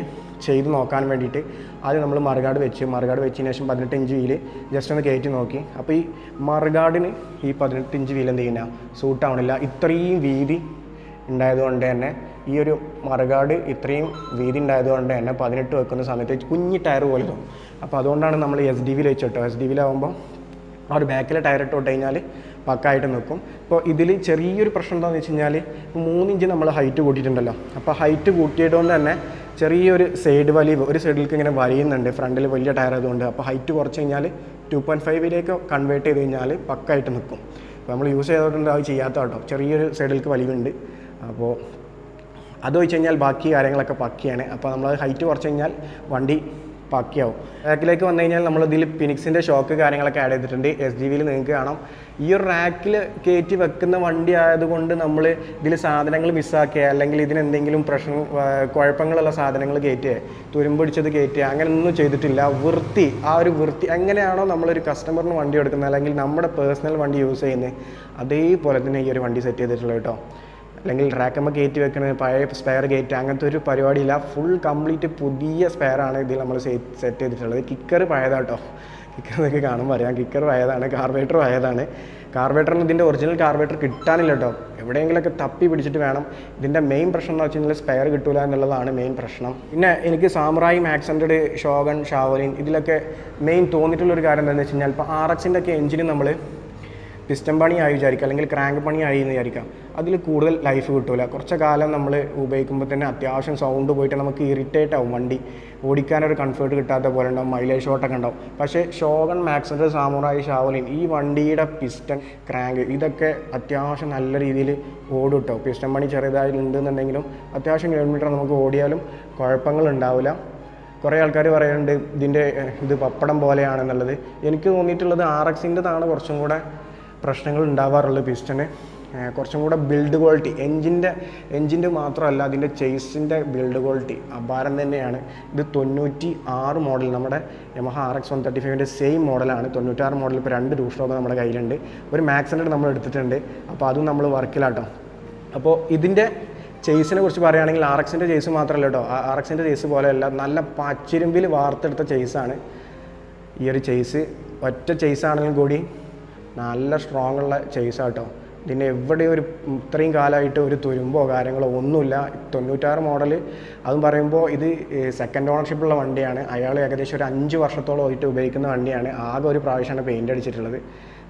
ചെയ്ത് നോക്കാൻ വേണ്ടിയിട്ട് ആദ്യം നമ്മൾ മറുകാട് വെച്ച് മറുകാട് വെച്ചതിന് ശേഷം പതിനെട്ട് ഇഞ്ച് വീൽ ജസ്റ്റ് ഒന്ന് കയറ്റി നോക്കി. അപ്പോൾ ഈ മറുകാടിന് ഈ പതിനെട്ട് ഇഞ്ച് വീൽ എന്ത് ചെയ്യുന്ന? സൂട്ട് ആവണില്ല ഇത്രയും വീതി ഉണ്ടായതുകൊണ്ട് തന്നെ ഈ ഒരു മറുകാട് ഇത്രയും വീതി ഉണ്ടായതുകൊണ്ട് തന്നെ പതിനെട്ട് വെക്കുന്ന സമയത്ത് കുഞ്ഞി ടയർ പോലെ തോന്നും. അപ്പോൾ അതുകൊണ്ടാണ് നമ്മൾ എസ് ഡി വിയിൽ വെച്ചിട്ടോ എസ് ഡി വിയിലാവുമ്പോൾ ആ ഒരു ബാക്കിലെ ടയർ ഇട്ട് കഴിഞ്ഞാൽ പക്കായിട്ട് നിൽക്കും. ഇപ്പോൾ ഇതിൽ ചെറിയൊരു പ്രശ്നം എന്താണെന്ന് വെച്ച് കഴിഞ്ഞാൽ ഇപ്പോൾ മൂന്ന് ഇഞ്ച് നമ്മൾ ഹൈറ്റ് കൂട്ടിയിട്ടുണ്ടല്ലോ. അപ്പോൾ ഹൈറ്റ് കൂട്ടിയതുകൊണ്ട് തന്നെ ചെറിയൊരു സൈഡ് വലിവ് ഒരു സൈഡിലേക്ക് ഇങ്ങനെ വലിയുന്നുണ്ട് ഫ്രണ്ടിൽ വലിയ ടയർ ആയതുകൊണ്ട്. അപ്പോൾ ഹൈറ്റ് കുറച്ച് കഴിഞ്ഞാൽ ടു പോയിന്റ് ഫൈവിലേക്ക് കൺവേർട്ട് ചെയ്ത് കഴിഞ്ഞാൽ പക്കായിട്ട് നിൽക്കും. അപ്പോൾ നമ്മൾ യൂസ് ചെയ്തതുകൊണ്ട് അത് ചെയ്യാത്ത കേട്ടോ. ചെറിയൊരു സൈഡിലേക്ക് വലിവുണ്ട്. അപ്പോൾ അത് വെച്ച് കഴിഞ്ഞാൽ ബാക്കി കാര്യങ്ങളൊക്കെ പക്കിയാണ്. അപ്പോൾ നമ്മൾ ഹൈറ്റ് കുറച്ച് കഴിഞ്ഞാൽ വണ്ടി പാക്കിയാവും. ബാക്കിലേക്ക് വന്നു കഴിഞ്ഞാൽ നമ്മളിതിൽ പിനിക്സിന്റെ ഷോക്ക് കാര്യങ്ങളൊക്കെ ആഡ് ചെയ്തിട്ടുണ്ട്. എസ് ജി വിയിൽ നിങ്ങൾക്ക് കാണാം. ഈ ഒരു റാക്കിൽ കയറ്റി വെക്കുന്ന വണ്ടി ആയതുകൊണ്ട് നമ്മൾ ഇതിൽ സാധനങ്ങൾ മിസ്സാക്കിയ അല്ലെങ്കിൽ ഇതിനെന്തെങ്കിലും പ്രശ്നം കുഴപ്പങ്ങളുള്ള സാധനങ്ങൾ കയറ്റുക തുരുമ്പൊടിച്ചത് കയറ്റുക അങ്ങനെയൊന്നും ചെയ്തിട്ടില്ല. വൃത്തി ആ ഒരു വൃത്തി എങ്ങനെയാണോ നമ്മളൊരു കസ്റ്റമറിന് വണ്ടി എടുക്കുന്നത് അല്ലെങ്കിൽ നമ്മുടെ പേഴ്സണൽ വണ്ടി യൂസ് ചെയ്യുന്നത് അതേപോലെ തന്നെ ഈ ഒരു വണ്ടി സെറ്റ് ചെയ്തിട്ടുള്ളൂ കേട്ടോ. അല്ലെങ്കിൽ റാക്കമ്മ കയറ്റി വെക്കുന്നത് പഴയ സ്പെയർ കയറ്റ് അങ്ങനത്തെ ഒരു പരിപാടിയില്ല. ഫുൾ കംപ്ലീറ്റ് പുതിയ സ്പെയറാണ് ഇതിൽ നമ്മൾ സെറ്റ് ചെയ്തിട്ടുള്ളത്. കിക്കർ പഴയതാട്ടോ കിക്കർ എന്നൊക്കെ കാണുമ്പോൾ അറിയാം. കിക്കർ വയതാണ് കാർബേറ്റർ വയതാണ് കാർബേറ്ററിന് ഇതിന്റെ ഒറിജിനൽ കാർബേറ്റർ കിട്ടാനില്ല കേട്ടോ. എവിടെയെങ്കിലുമൊക്കെ തപ്പി പിടിച്ചിട്ട് വേണം. ഇതിന്റെ മെയിൻ പ്രശ്നം എന്ന് വെച്ച് കഴിഞ്ഞാൽ സ്പെയർ കിട്ടൂല എന്നുള്ളതാണ് മെയിൻ പ്രശ്നം. പിന്നെ എനിക്ക് സാമ്രായി മാക്സൻഡ് ഷോഗൺ ഷാവലിൻ ഇതിലൊക്കെ മെയിൻ തോന്നിയിട്ടുള്ളൊരു കാര്യം എന്താണെന്ന് വെച്ച് കഴിഞ്ഞാൽ ഇപ്പോൾ ആർ എക്സിന്റെ ഒക്കെ എഞ്ചിന് നമ്മൾ പിസ്റ്റം പണിയായി വിചാരിക്കാം. അല്ലെങ്കിൽ ക്രാങ്ക് പണിയായി എന്ന് വിചാരിക്കാം. അതിൽ കൂടുതൽ ലൈഫ് കിട്ടില്ല കുറച്ച് കാലം നമ്മൾ ഉപയോഗിക്കുമ്പോൾ തന്നെ അത്യാവശ്യം സൗണ്ട് പോയിട്ട് നമുക്ക് ഇറിറ്റേറ്റ് ആവും വണ്ടി. ഓടിക്കാനൊരു കംഫർട്ട് കിട്ടാത്ത പോലെ ഉണ്ടാവും മൈലേജ് ഷോട്ടൊക്കെ ഉണ്ടാവും. പക്ഷേ ഷോഗൺ മാക്സിന്റെ സാമുറായി ഷാവലിൻ ഈ വണ്ടിയുടെ പിസ്റ്റൺ ക്രാങ്ക് ഇതൊക്കെ അത്യാവശ്യം നല്ല രീതിയിൽ ഓടും കേട്ടോ പിസ്റ്റൺ പണി ചെറിയതായി ഉണ്ടെന്നുണ്ടെങ്കിലും അത്യാവശ്യം കിലോമീറ്റർ നമുക്ക് ഓടിയാലും കുഴപ്പങ്ങൾ ഉണ്ടാവില്ല. കുറേ ആൾക്കാർ പറയുന്നുണ്ട് ഇതിന്റെ ഇത് പപ്പടം പോലെയാണെന്നുള്ളത്. എനിക്ക് തോന്നിയിട്ടുള്ളത് ആർ എക്സിന്റെതാണ് കുറച്ചും കൂടെ പ്രശ്നങ്ങൾ ഉണ്ടാവാറുള്ളത് പിസ്റ്റന് കുറച്ചും കൂടെ ബിൽഡ് ക്വാളിറ്റി എൻജിന്റെ എൻജിന്റെ മാത്രമല്ല അതിന്റെ ചേസിന്റെ ബിൽഡ് ക്വാളിറ്റി അപാരം തന്നെയാണ്. ഇത് തൊണ്ണൂറ്റി ആറ് മോഡൽ നമ്മുടെ Yamaha R X one thirty ഫൈവിന്റെ same മോഡലാണ് തൊണ്ണൂറ്റാറ് മോഡൽ ഇപ്പോൾ രണ്ട് ടൂ നമ്മുടെ കയ്യിലുണ്ട്. ഒരു മാക്സിന്റെ നമ്മൾ എടുത്തിട്ടുണ്ട്. അപ്പോൾ അതും നമ്മൾ വർക്കിലാട്ടോ അപ്പോൾ ഇതിന്റെ ചേസിനെ കുറിച്ച് പറയുകയാണെങ്കിൽ ആർ എക്സിന്റെ ചേസ് മാത്രമല്ല കേട്ടോ. ആർ എക്സിന്റെ ചേസ് പോലെയല്ല നല്ല പച്ചിരുമ്പിൽ വാർത്തെടുത്ത ചേസാണ് ഈ ഒരു ചേസ് ഒറ്റ ചേസാണെങ്കിലും കൂടി നല്ല സ്ട്രോങ് ഉള്ള ചേസാണ് ഇതിന് എവിടെ ഒരു ഇത്രയും കാലമായിട്ട് ഒരു തുരുമ്പോ കാര്യങ്ങളോ ഒന്നുമില്ല. തൊണ്ണൂറ്റാറ് മോഡൽ അതും പറയുമ്പോൾ ഇത് സെക്കൻഡ് ഓണർഷിപ്പുള്ള വണ്ടിയാണ്. അയാൾ ഏകദേശം ഒരു അഞ്ച് വർഷത്തോളമായിട്ട് ഉപയോഗിക്കുന്ന വണ്ടിയാണ്. ആകെ ഒരു പ്രാവശ്യമാണ് പെയിന്റ് അടിച്ചിട്ടുള്ളത്.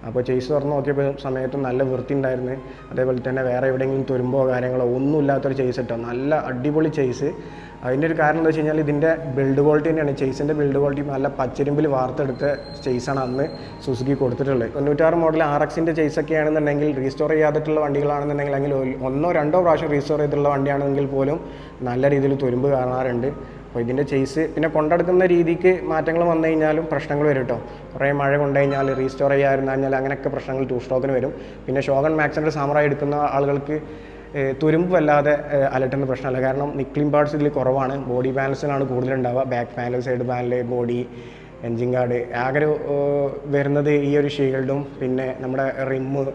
അപ്പോൾ ചേസ് തുറന്ന് നോക്കിയപ്പോൾ സമയത്ത് നല്ല വൃത്തി ഉണ്ടായിരുന്നു അതേപോലെ തന്നെ വേറെ എവിടെയെങ്കിലും തുരുമ്പോ കാര്യങ്ങളോ ഒന്നും ഇല്ലാത്തൊരു ചേസ് ഇട്ടോ നല്ല അടിപൊളി ചേസ് അതിന്റെ ഒരു കാരണം എന്താ വെച്ച് കഴിഞ്ഞാൽ ഇതിന്റെ ബിൽഡ് ക്വാളിറ്റി തന്നെയാണ്. ചേസിന്റെ ബിൽഡ് ക്വാളിറ്റി നല്ല പച്ചരിമ്പിൽ വാർത്തെടുത്ത ചേസാണ് അന്ന് സുസുക്കി കൊടുത്തിട്ടുള്ളത്. തൊണ്ണൂറ്റാറ് മോഡൽ ആർ എക്സിന്റെ ചേസൊക്കെ ആണെന്നുണ്ടെങ്കിൽ റീസ്റ്റോർ ചെയ്യാതിട്ടുള്ള വണ്ടികളാണെന്നുണ്ടെങ്കിൽ അല്ലെങ്കിൽ ഒന്നോ രണ്ടോ പ്രാവശ്യം റീസ്റ്റോർ ചെയ്തിട്ടുള്ള വണ്ടിയാണെങ്കിൽ പോലും നല്ല രീതിയിൽ തുരുമ്പ് കാണാറുണ്ട്. അപ്പോൾ ഇതിന്റെ ചെയ്സ് പിന്നെ കൊണ്ടെടുക്കുന്ന രീതിക്ക് മാറ്റങ്ങൾ വന്നു കഴിഞ്ഞാലും പ്രശ്നങ്ങൾ വരും കേട്ടോ കുറേ മഴ കൊണ്ടു കഴിഞ്ഞാൽ റീസ്റ്റോർ ചെയ്യാതിരുന്നു കഴിഞ്ഞാൽ അങ്ങനെയൊക്കെ പ്രശ്നങ്ങൾ ടൂ സ്റ്റോക്കിന് വരും. പിന്നെ ഷോഗൺ മാക്സിന്റെ സാമറായി എടുക്കുന്ന ആളുകൾക്ക് തുരുമ്പ് വല്ലാതെ അലട്ടുന്ന പ്രശ്നമല്ല. കാരണം നിക്ലിംഗ് പാർട്സ് ഇതിൽ കുറവാണ്. ബോഡി ബാലൻസിലാണ് കൂടുതലുണ്ടാവുക. Back panel side panel body engine guard ആകെ വരുന്നത് ഈ ഒരു ഷീൽഡും പിന്നെ നമ്മുടെ റിമ്മ്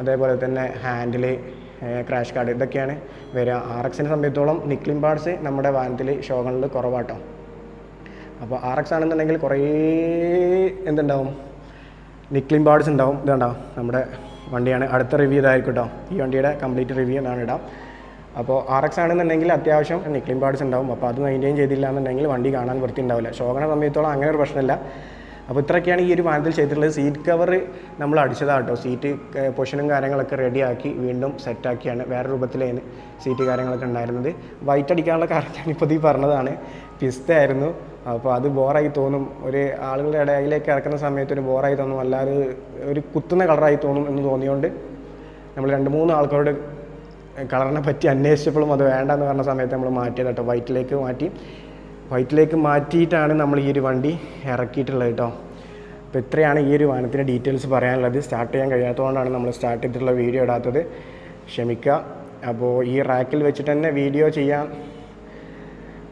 അതേപോലെ തന്നെ ഹാൻഡിൽ ക്രാഷ് കാർഡ് ഇതൊക്കെയാണ് വരിക ആർ എക്സിനെ സംബന്ധിച്ചോളം നിക്ലിം പാർട്സ് നമ്മുടെ വാഹനത്തിൽ ഷോകളിൽ കുറവാട്ടോ. അപ്പോൾ ആർ എക്സ് ആണെന്നുണ്ടെങ്കിൽ കുറേ എന്തുണ്ടാവും? നിക്ലിം പാർട്സ് ഉണ്ടാവും. ഇതുണ്ടാവും നമ്മുടെ വണ്ടിയാണ്. അടുത്ത റിവ്യൂ ഇതായിരിക്കും കേട്ടോ ഈ വണ്ടിയുടെ കംപ്ലീറ്റ് റിവ്യൂ എന്നാണ് ഇടാം. അപ്പോൾ ആർ എക്സ് ആണെന്നുണ്ടെങ്കിൽ അത്യാവശ്യം നിക്ലിം പാർട്സ് ഉണ്ടാവും. അപ്പോൾ അത് മെയിന്റെയിൻ ചെയ്തില്ല എന്നുണ്ടെങ്കിൽ വണ്ടി കാണാൻ വൃത്തി ഉണ്ടാവില്ല ഷോകണ സമയത്തോളം അങ്ങനെ ഒരു പ്രശ്നമില്ല. അപ്പോൾ ഇത്രയൊക്കെയാണ് ഈ ഒരു വാഹനത്തിൽ ചെയ്തിട്ടുള്ളത്. സീറ്റ് കവർ നമ്മൾ അടിച്ചതാണ് കേട്ടോ സീറ്റ് പൊഷനും കാര്യങ്ങളൊക്കെ റെഡിയാക്കി വീണ്ടും സെറ്റാക്കിയാണ് വേറെ രൂപത്തിലാണ് സീറ്റ് കാര്യങ്ങളൊക്കെ ഉണ്ടായിരുന്നത്. വൈറ്റ് അടിക്കാനുള്ള കാരണം ഞാനിപ്പോൾ ഈ പറഞ്ഞതാണ്. പിസ്ത ആയിരുന്നു അപ്പോൾ അത് ബോറായി തോന്നും. ഒരു ആളുകളുടെ ഇടയിലേക്ക് ഇറക്കുന്ന സമയത്ത് ഒരു ബോറായി തോന്നും. അല്ലാതെ ഒരു കുത്തുന്ന കളറായി തോന്നും എന്ന് തോന്നിയോണ്ട് നമ്മൾ രണ്ട് മൂന്ന് ആൾക്കാരോട് കളറിനെ പറ്റി അന്വേഷിച്ചപ്പോഴും അത് വേണ്ടെന്ന് പറഞ്ഞ സമയത്ത് നമ്മൾ മാറ്റിയത് കേട്ടോ വൈറ്റിലേക്ക് മാറ്റി. വൈറ്റിലേക്ക് മാറ്റിയിട്ടാണ് നമ്മൾ ഈ ഒരു വണ്ടി ഇറക്കിയിട്ടുള്ളത് കേട്ടോ. അപ്പോൾ ഇത്രയാണ് ഈ ഒരു വാഹനത്തിന്റെ ഡീറ്റെയിൽസ് പറയാനുള്ളത്. സ്റ്റാർട്ട് ചെയ്യാൻ കഴിയാത്തതുകൊണ്ടാണ് നമ്മൾ സ്റ്റാർട്ട് ചെയ്തിട്ടുള്ള വീഡിയോ ഇടാത്തത്. ക്ഷമിക്കുക. അപ്പോൾ ഈ റാക്കിൽ വെച്ചിട്ട് തന്നെ വീഡിയോ ചെയ്യാൻ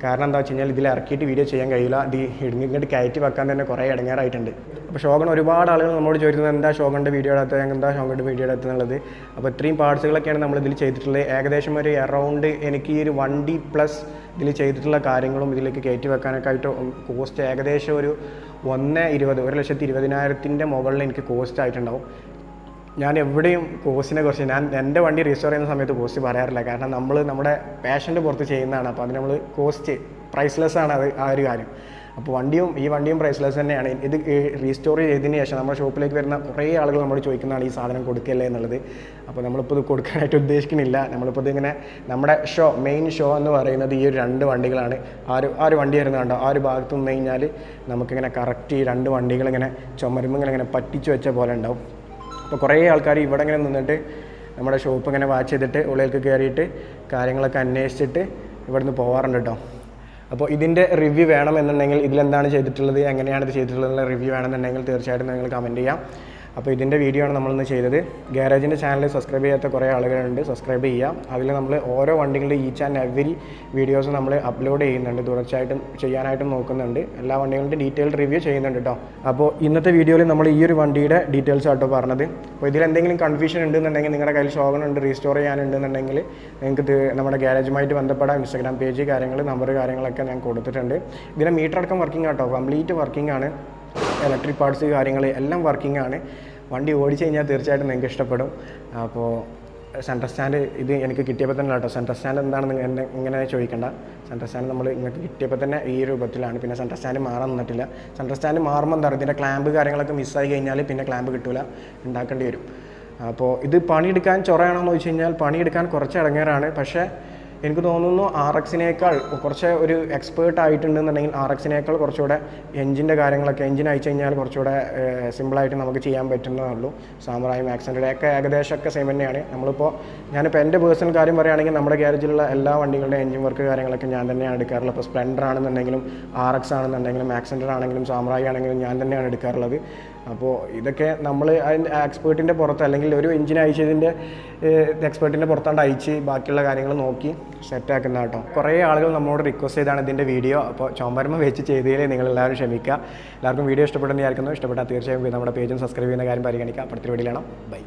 കാരണം എന്താ വെച്ച് കഴിഞ്ഞാൽ ഇതിൽ ഇറക്കിയിട്ട് വീഡിയോ ചെയ്യാൻ കഴിയില്ല. ഇത് ഇങ്ങോട്ട് കയറ്റി വെക്കാൻ തന്നെ കുറേ ഇടങ്ങാറായിട്ടുണ്ട്. അപ്പോൾ ഷോഗൺ ഒരുപാട് ആളുകൾ നമ്മളോട് ചോദിക്കുന്നത് എന്താ ഷോഗണിന്റെ വീഡിയോ എടുത്തത് എന്താ ഷോഗണിന്റെ വീഡിയോ എടുത്തത് എന്നുള്ളത്? അപ്പോൾ ഇത്രയും പാർട്സുകളൊക്കെയാണ് നമ്മൾ ഇതിൽ ചെയ്തിട്ടുള്ളത്. ഏകദേശം ഒരു എറൗണ്ട് എനിക്ക് ഈ ഒരു വണ്ടി പ്ലസ് ഇതിൽ ചെയ്തിട്ടുള്ള കാര്യങ്ങളും ഇതിലേക്ക് കയറ്റി വെക്കാനൊക്കെ ആയിട്ട് കോസ്റ്റ് ഏകദേശം ഒരു ഒന്ന് ഇരുപത് ഒരു ലക്ഷത്തി ഇരുപതിനായിരത്തിന്റെ മുകളിൽ എനിക്ക് കോസ്റ്റ് ആയിട്ടുണ്ടാവും. ഞാൻ എവിടെയും കോഴ്സിനെ കുറിച്ച് ഞാൻ എന്റെ വണ്ടി റീസ്റ്റോർ ചെയ്യുന്ന സമയത്ത് കോസ്റ്റ് പറയാറില്ല. കാരണം നമ്മൾ നമ്മുടെ പാഷന്റെ പുറത്ത് ചെയ്യുന്നതാണ്. അപ്പോൾ അതിന് നമ്മൾ കോസ്റ്റ് പ്രൈസ്ലെസ് ആണ് അത് ആ ഒരു കാര്യം. അപ്പോൾ വണ്ടിയും ഈ വണ്ടിയും പ്രൈസ്ലെസ് തന്നെയാണ്. ഇത് റീസ്റ്റോർ ചെയ്തതിന് ശേഷം നമ്മുടെ ഷോപ്പിലേക്ക് വരുന്ന കുറേ ആളുകൾ നമ്മൾ ചോദിക്കുന്നതാണ് ഈ സാധനം കൊടുക്കല്ലേ എന്നുള്ളത്. അപ്പോൾ നമ്മളിപ്പോൾ ഇത് കൊടുക്കാനായിട്ട് ഉദ്ദേശിക്കുന്നില്ല. നമ്മളിപ്പോൾ ഇതിങ്ങനെ നമ്മുടെ ഷോ മെയിൻ ഷോ എന്ന് പറയുന്നത് ഈ ഒരു രണ്ട് വണ്ടികളാണ്. ആ ഒരു ആ ഒരു വണ്ടി വരുന്നത് കണ്ടോ? ആ ഒരു ഭാഗത്ത് നിന്ന് കഴിഞ്ഞാൽ നമുക്കിങ്ങനെ കറക്റ്റ് ഈ രണ്ട് വണ്ടികളിങ്ങനെ ചുമരുമ്പോൾ ഇങ്ങനെ പറ്റിച്ച് വെച്ച പോലെ ഉണ്ടാവും. അപ്പോൾ കുറേ ആൾക്കാർ ഇവിടെ ഇങ്ങനെ നിന്നിട്ട് നമ്മുടെ ഷോപ്പ് ഇങ്ങനെ വാച്ച് ചെയ്തിട്ട് ഉള്ളിലേക്ക് കയറിയിട്ട് കാര്യങ്ങളൊക്കെ അന്വേഷിച്ചിട്ട് ഇവിടുന്ന് പോകാറുണ്ട് കേട്ടോ അപ്പോൾ ഇതിന്റെ റിവ്യൂ വേണമെന്നുണ്ടെങ്കിൽ ഇതിലെന്താണ് ചെയ്തിട്ടുള്ളത് എങ്ങനെയാണ് ഇത് ചെയ്തിട്ടുള്ളത് റിവ്യൂ വേണമെന്നുണ്ടെങ്കിൽ തീർച്ചയായിട്ടും നിങ്ങൾ കമന്റ് ചെയ്യാം. അപ്പോൾ ഇതിന്റെ വീഡിയോ ആണ് നമ്മളിന്ന് ചെയ്തത്. ഗാരേജിന്റെ ചാനൽ സബ്സ്ക്രൈബ് ചെയ്യാത്ത കുറേ ആളുകളുണ്ട്. സബ്സ്ക്രൈബ് ചെയ്യാം അതിൽ നമ്മൾ ഓരോ വണ്ടികളുടെ ഈച്ച് ആൻഡ് എവരി വീഡിയോസ് നമ്മൾ അപ്ലോഡ് ചെയ്യുന്നുണ്ട്. തുടർച്ചയായിട്ടും ചെയ്യാനായിട്ടും നോക്കുന്നുണ്ട്. എല്ലാ വണ്ടികളുടെ ഡീറ്റെയിൽ റിവ്യൂ ചെയ്യുന്നുണ്ട് കേട്ടോ അപ്പോൾ ഇന്നത്തെ വീഡിയോയിൽ നമ്മൾ ഈ ഒരു വണ്ടിയുടെ ഡീറ്റെയിൽസ് ആട്ടോ പറഞ്ഞത്. അപ്പോൾ ഇതിൽ എന്തെങ്കിലും കൺഫ്യൂഷൻ ഉണ്ടെന്നുണ്ടെങ്കിൽ നിങ്ങളുടെ കയ്യിൽ ഷോഗൺ ഉണ്ട് റീസ്റ്റോർ ചെയ്യാനുണ്ടെന്നുണ്ടെങ്കിൽ നിങ്ങൾക്ക് നമ്മുടെ ഗാരേജുമായിട്ട് ബന്ധപ്പെടാം. ഇൻസ്റ്റാഗ്രാം പേജ് കാര്യങ്ങൾ നമ്പർ കാര്യങ്ങളൊക്കെ ഞാൻ കൊടുത്തിട്ടുണ്ട്. ഇതിന്റെ മീറ്റർ അടക്കം വർക്കിംഗ് ആട്ടോ. കംപ്ലീറ്റ് വർക്കിംഗ് ആണ്. ഇലക്ട്രിക് പാർട്സ് കാര്യങ്ങൾ എല്ലാം വർക്കിംഗ് ആണ്. വണ്ടി ഓടിച്ചു കഴിഞ്ഞാൽ തീർച്ചയായിട്ടും നിങ്ങൾക്ക് ഇഷ്ടപ്പെടും. അപ്പോൾ സെൻട്രൽ സ്റ്റാൻഡ് ഇത് എനിക്ക് കിട്ടിയപ്പോൾ തന്നെ കേട്ടോ. സെൻട്രൽ സ്റ്റാൻഡ് എന്താണെന്ന് എന്നെ ഇങ്ങനെ ചോദിക്കേണ്ട. സെൻട്രൽ സ്റ്റാൻഡ് നമ്മൾ ഇങ്ങോട്ട് കിട്ടിയപ്പോൾ തന്നെ ഈ രൂപത്തിലാണ്. പിന്നെ സെൻട്രൽ സ്റ്റാൻഡ് മാറാൻ നിന്നിട്ടില്ല. സെൻട്രൽ സ്റ്റാൻഡ് മാറുമ്പോൾ എന്താ പറയുക ഇതിന്റെ ക്ലാമ്പ് കാര്യങ്ങളൊക്കെ മിസ്സായി കഴിഞ്ഞാൽ പിന്നെ ക്ലാമ്പ് കിട്ടില്ല ഉണ്ടാക്കേണ്ടി വരും. അപ്പോൾ ഇത് പണിയെടുക്കാൻ ചൊറയാണോ എന്ന് ചോദിച്ചു കഴിഞ്ഞാൽ പണിയെടുക്കാൻ കുറച്ച് ഇടങ്ങേറാണ്. പക്ഷേ എനിക്ക് തോന്നുന്നു ആർ എക്സിനേക്കാൾ കുറച്ച് ഒരു എക്സ്പേർട്ട് ആയിട്ടുണ്ടെന്നുണ്ടെങ്കിൽ ആർ എക്സിനേക്കാൾ കുറച്ചുകൂടെ എഞ്ചിന്റെ കാര്യങ്ങളൊക്കെ എഞ്ചിൻ അയച്ചു കഴിഞ്ഞാൽ കുറച്ചുകൂടെ സിമ്പിളായിട്ട് നമുക്ക് ചെയ്യാൻ പറ്റുന്നതേ ഉള്ളൂ സാമ്രായും ആക്സിഡന്റ് ഒക്കെ ഏകദേശമൊക്കെ സെയിം തന്നെയാണ്. നമ്മളിപ്പോൾ ഞാനിപ്പോൾ എന്റെ പേഴ്സണൽ കാര്യം പറയുകയാണെങ്കിൽ നമ്മുടെ ഗ്യാരേജിലുള്ള എല്ലാ വണ്ടികളുടെ എഞ്ചിൻ വർക്ക് കാര്യങ്ങളൊക്കെ ഞാൻ തന്നെയാണ് എടുക്കാറുള്ളത്. ഇപ്പോൾ സ്പ്ലെൻഡർ ആണെന്നുണ്ടെങ്കിലും ആർ എക്സ് ആണെന്നുണ്ടെങ്കിലും മാക്സിന്റെ ആണെങ്കിലും സാമറായി ആണെങ്കിലും ഞാൻ തന്നെയാണ് എടുക്കാറുള്ളത്. അപ്പോൾ ഇതൊക്കെ നമ്മൾ അതിന്റെ എക്സ്പേർട്ടിന്റെ പുറത്ത് അല്ലെങ്കിൽ ഒരു എഞ്ചിൻ അയച്ചതിന്റെ എക്സ്പേർട്ടിന്റെ പുറത്താണ്ട് അയച്ച് ബാക്കിയുള്ള കാര്യങ്ങൾ നോക്കി സെറ്റാക്കുന്ന കേട്ടോ. കുറേ ആളുകൾ നമ്മളോട് റിക്വസ്റ്റ് ചെയ്താണ് ഇതിന്റെ വീഡിയോ അപ്പോൾ ചോമ്പരമ വെച്ച് നിങ്ങൾ എല്ലാവരും ക്ഷമിക്കുക. എല്ലാവർക്കും വീഡിയോ ഇഷ്ടപ്പെട്ടെന്ന് വിചാരിക്കുന്നു. ഇഷ്ടപ്പെട്ടാൽ തീർച്ചയായും നമ്മുടെ പേജും സബ്സ്ക്രൈബ് ചെയ്യുന്ന കാര്യം പരിഗണിക്കുക. അടുത്ത വീഡിയോയിലാണ് ബൈ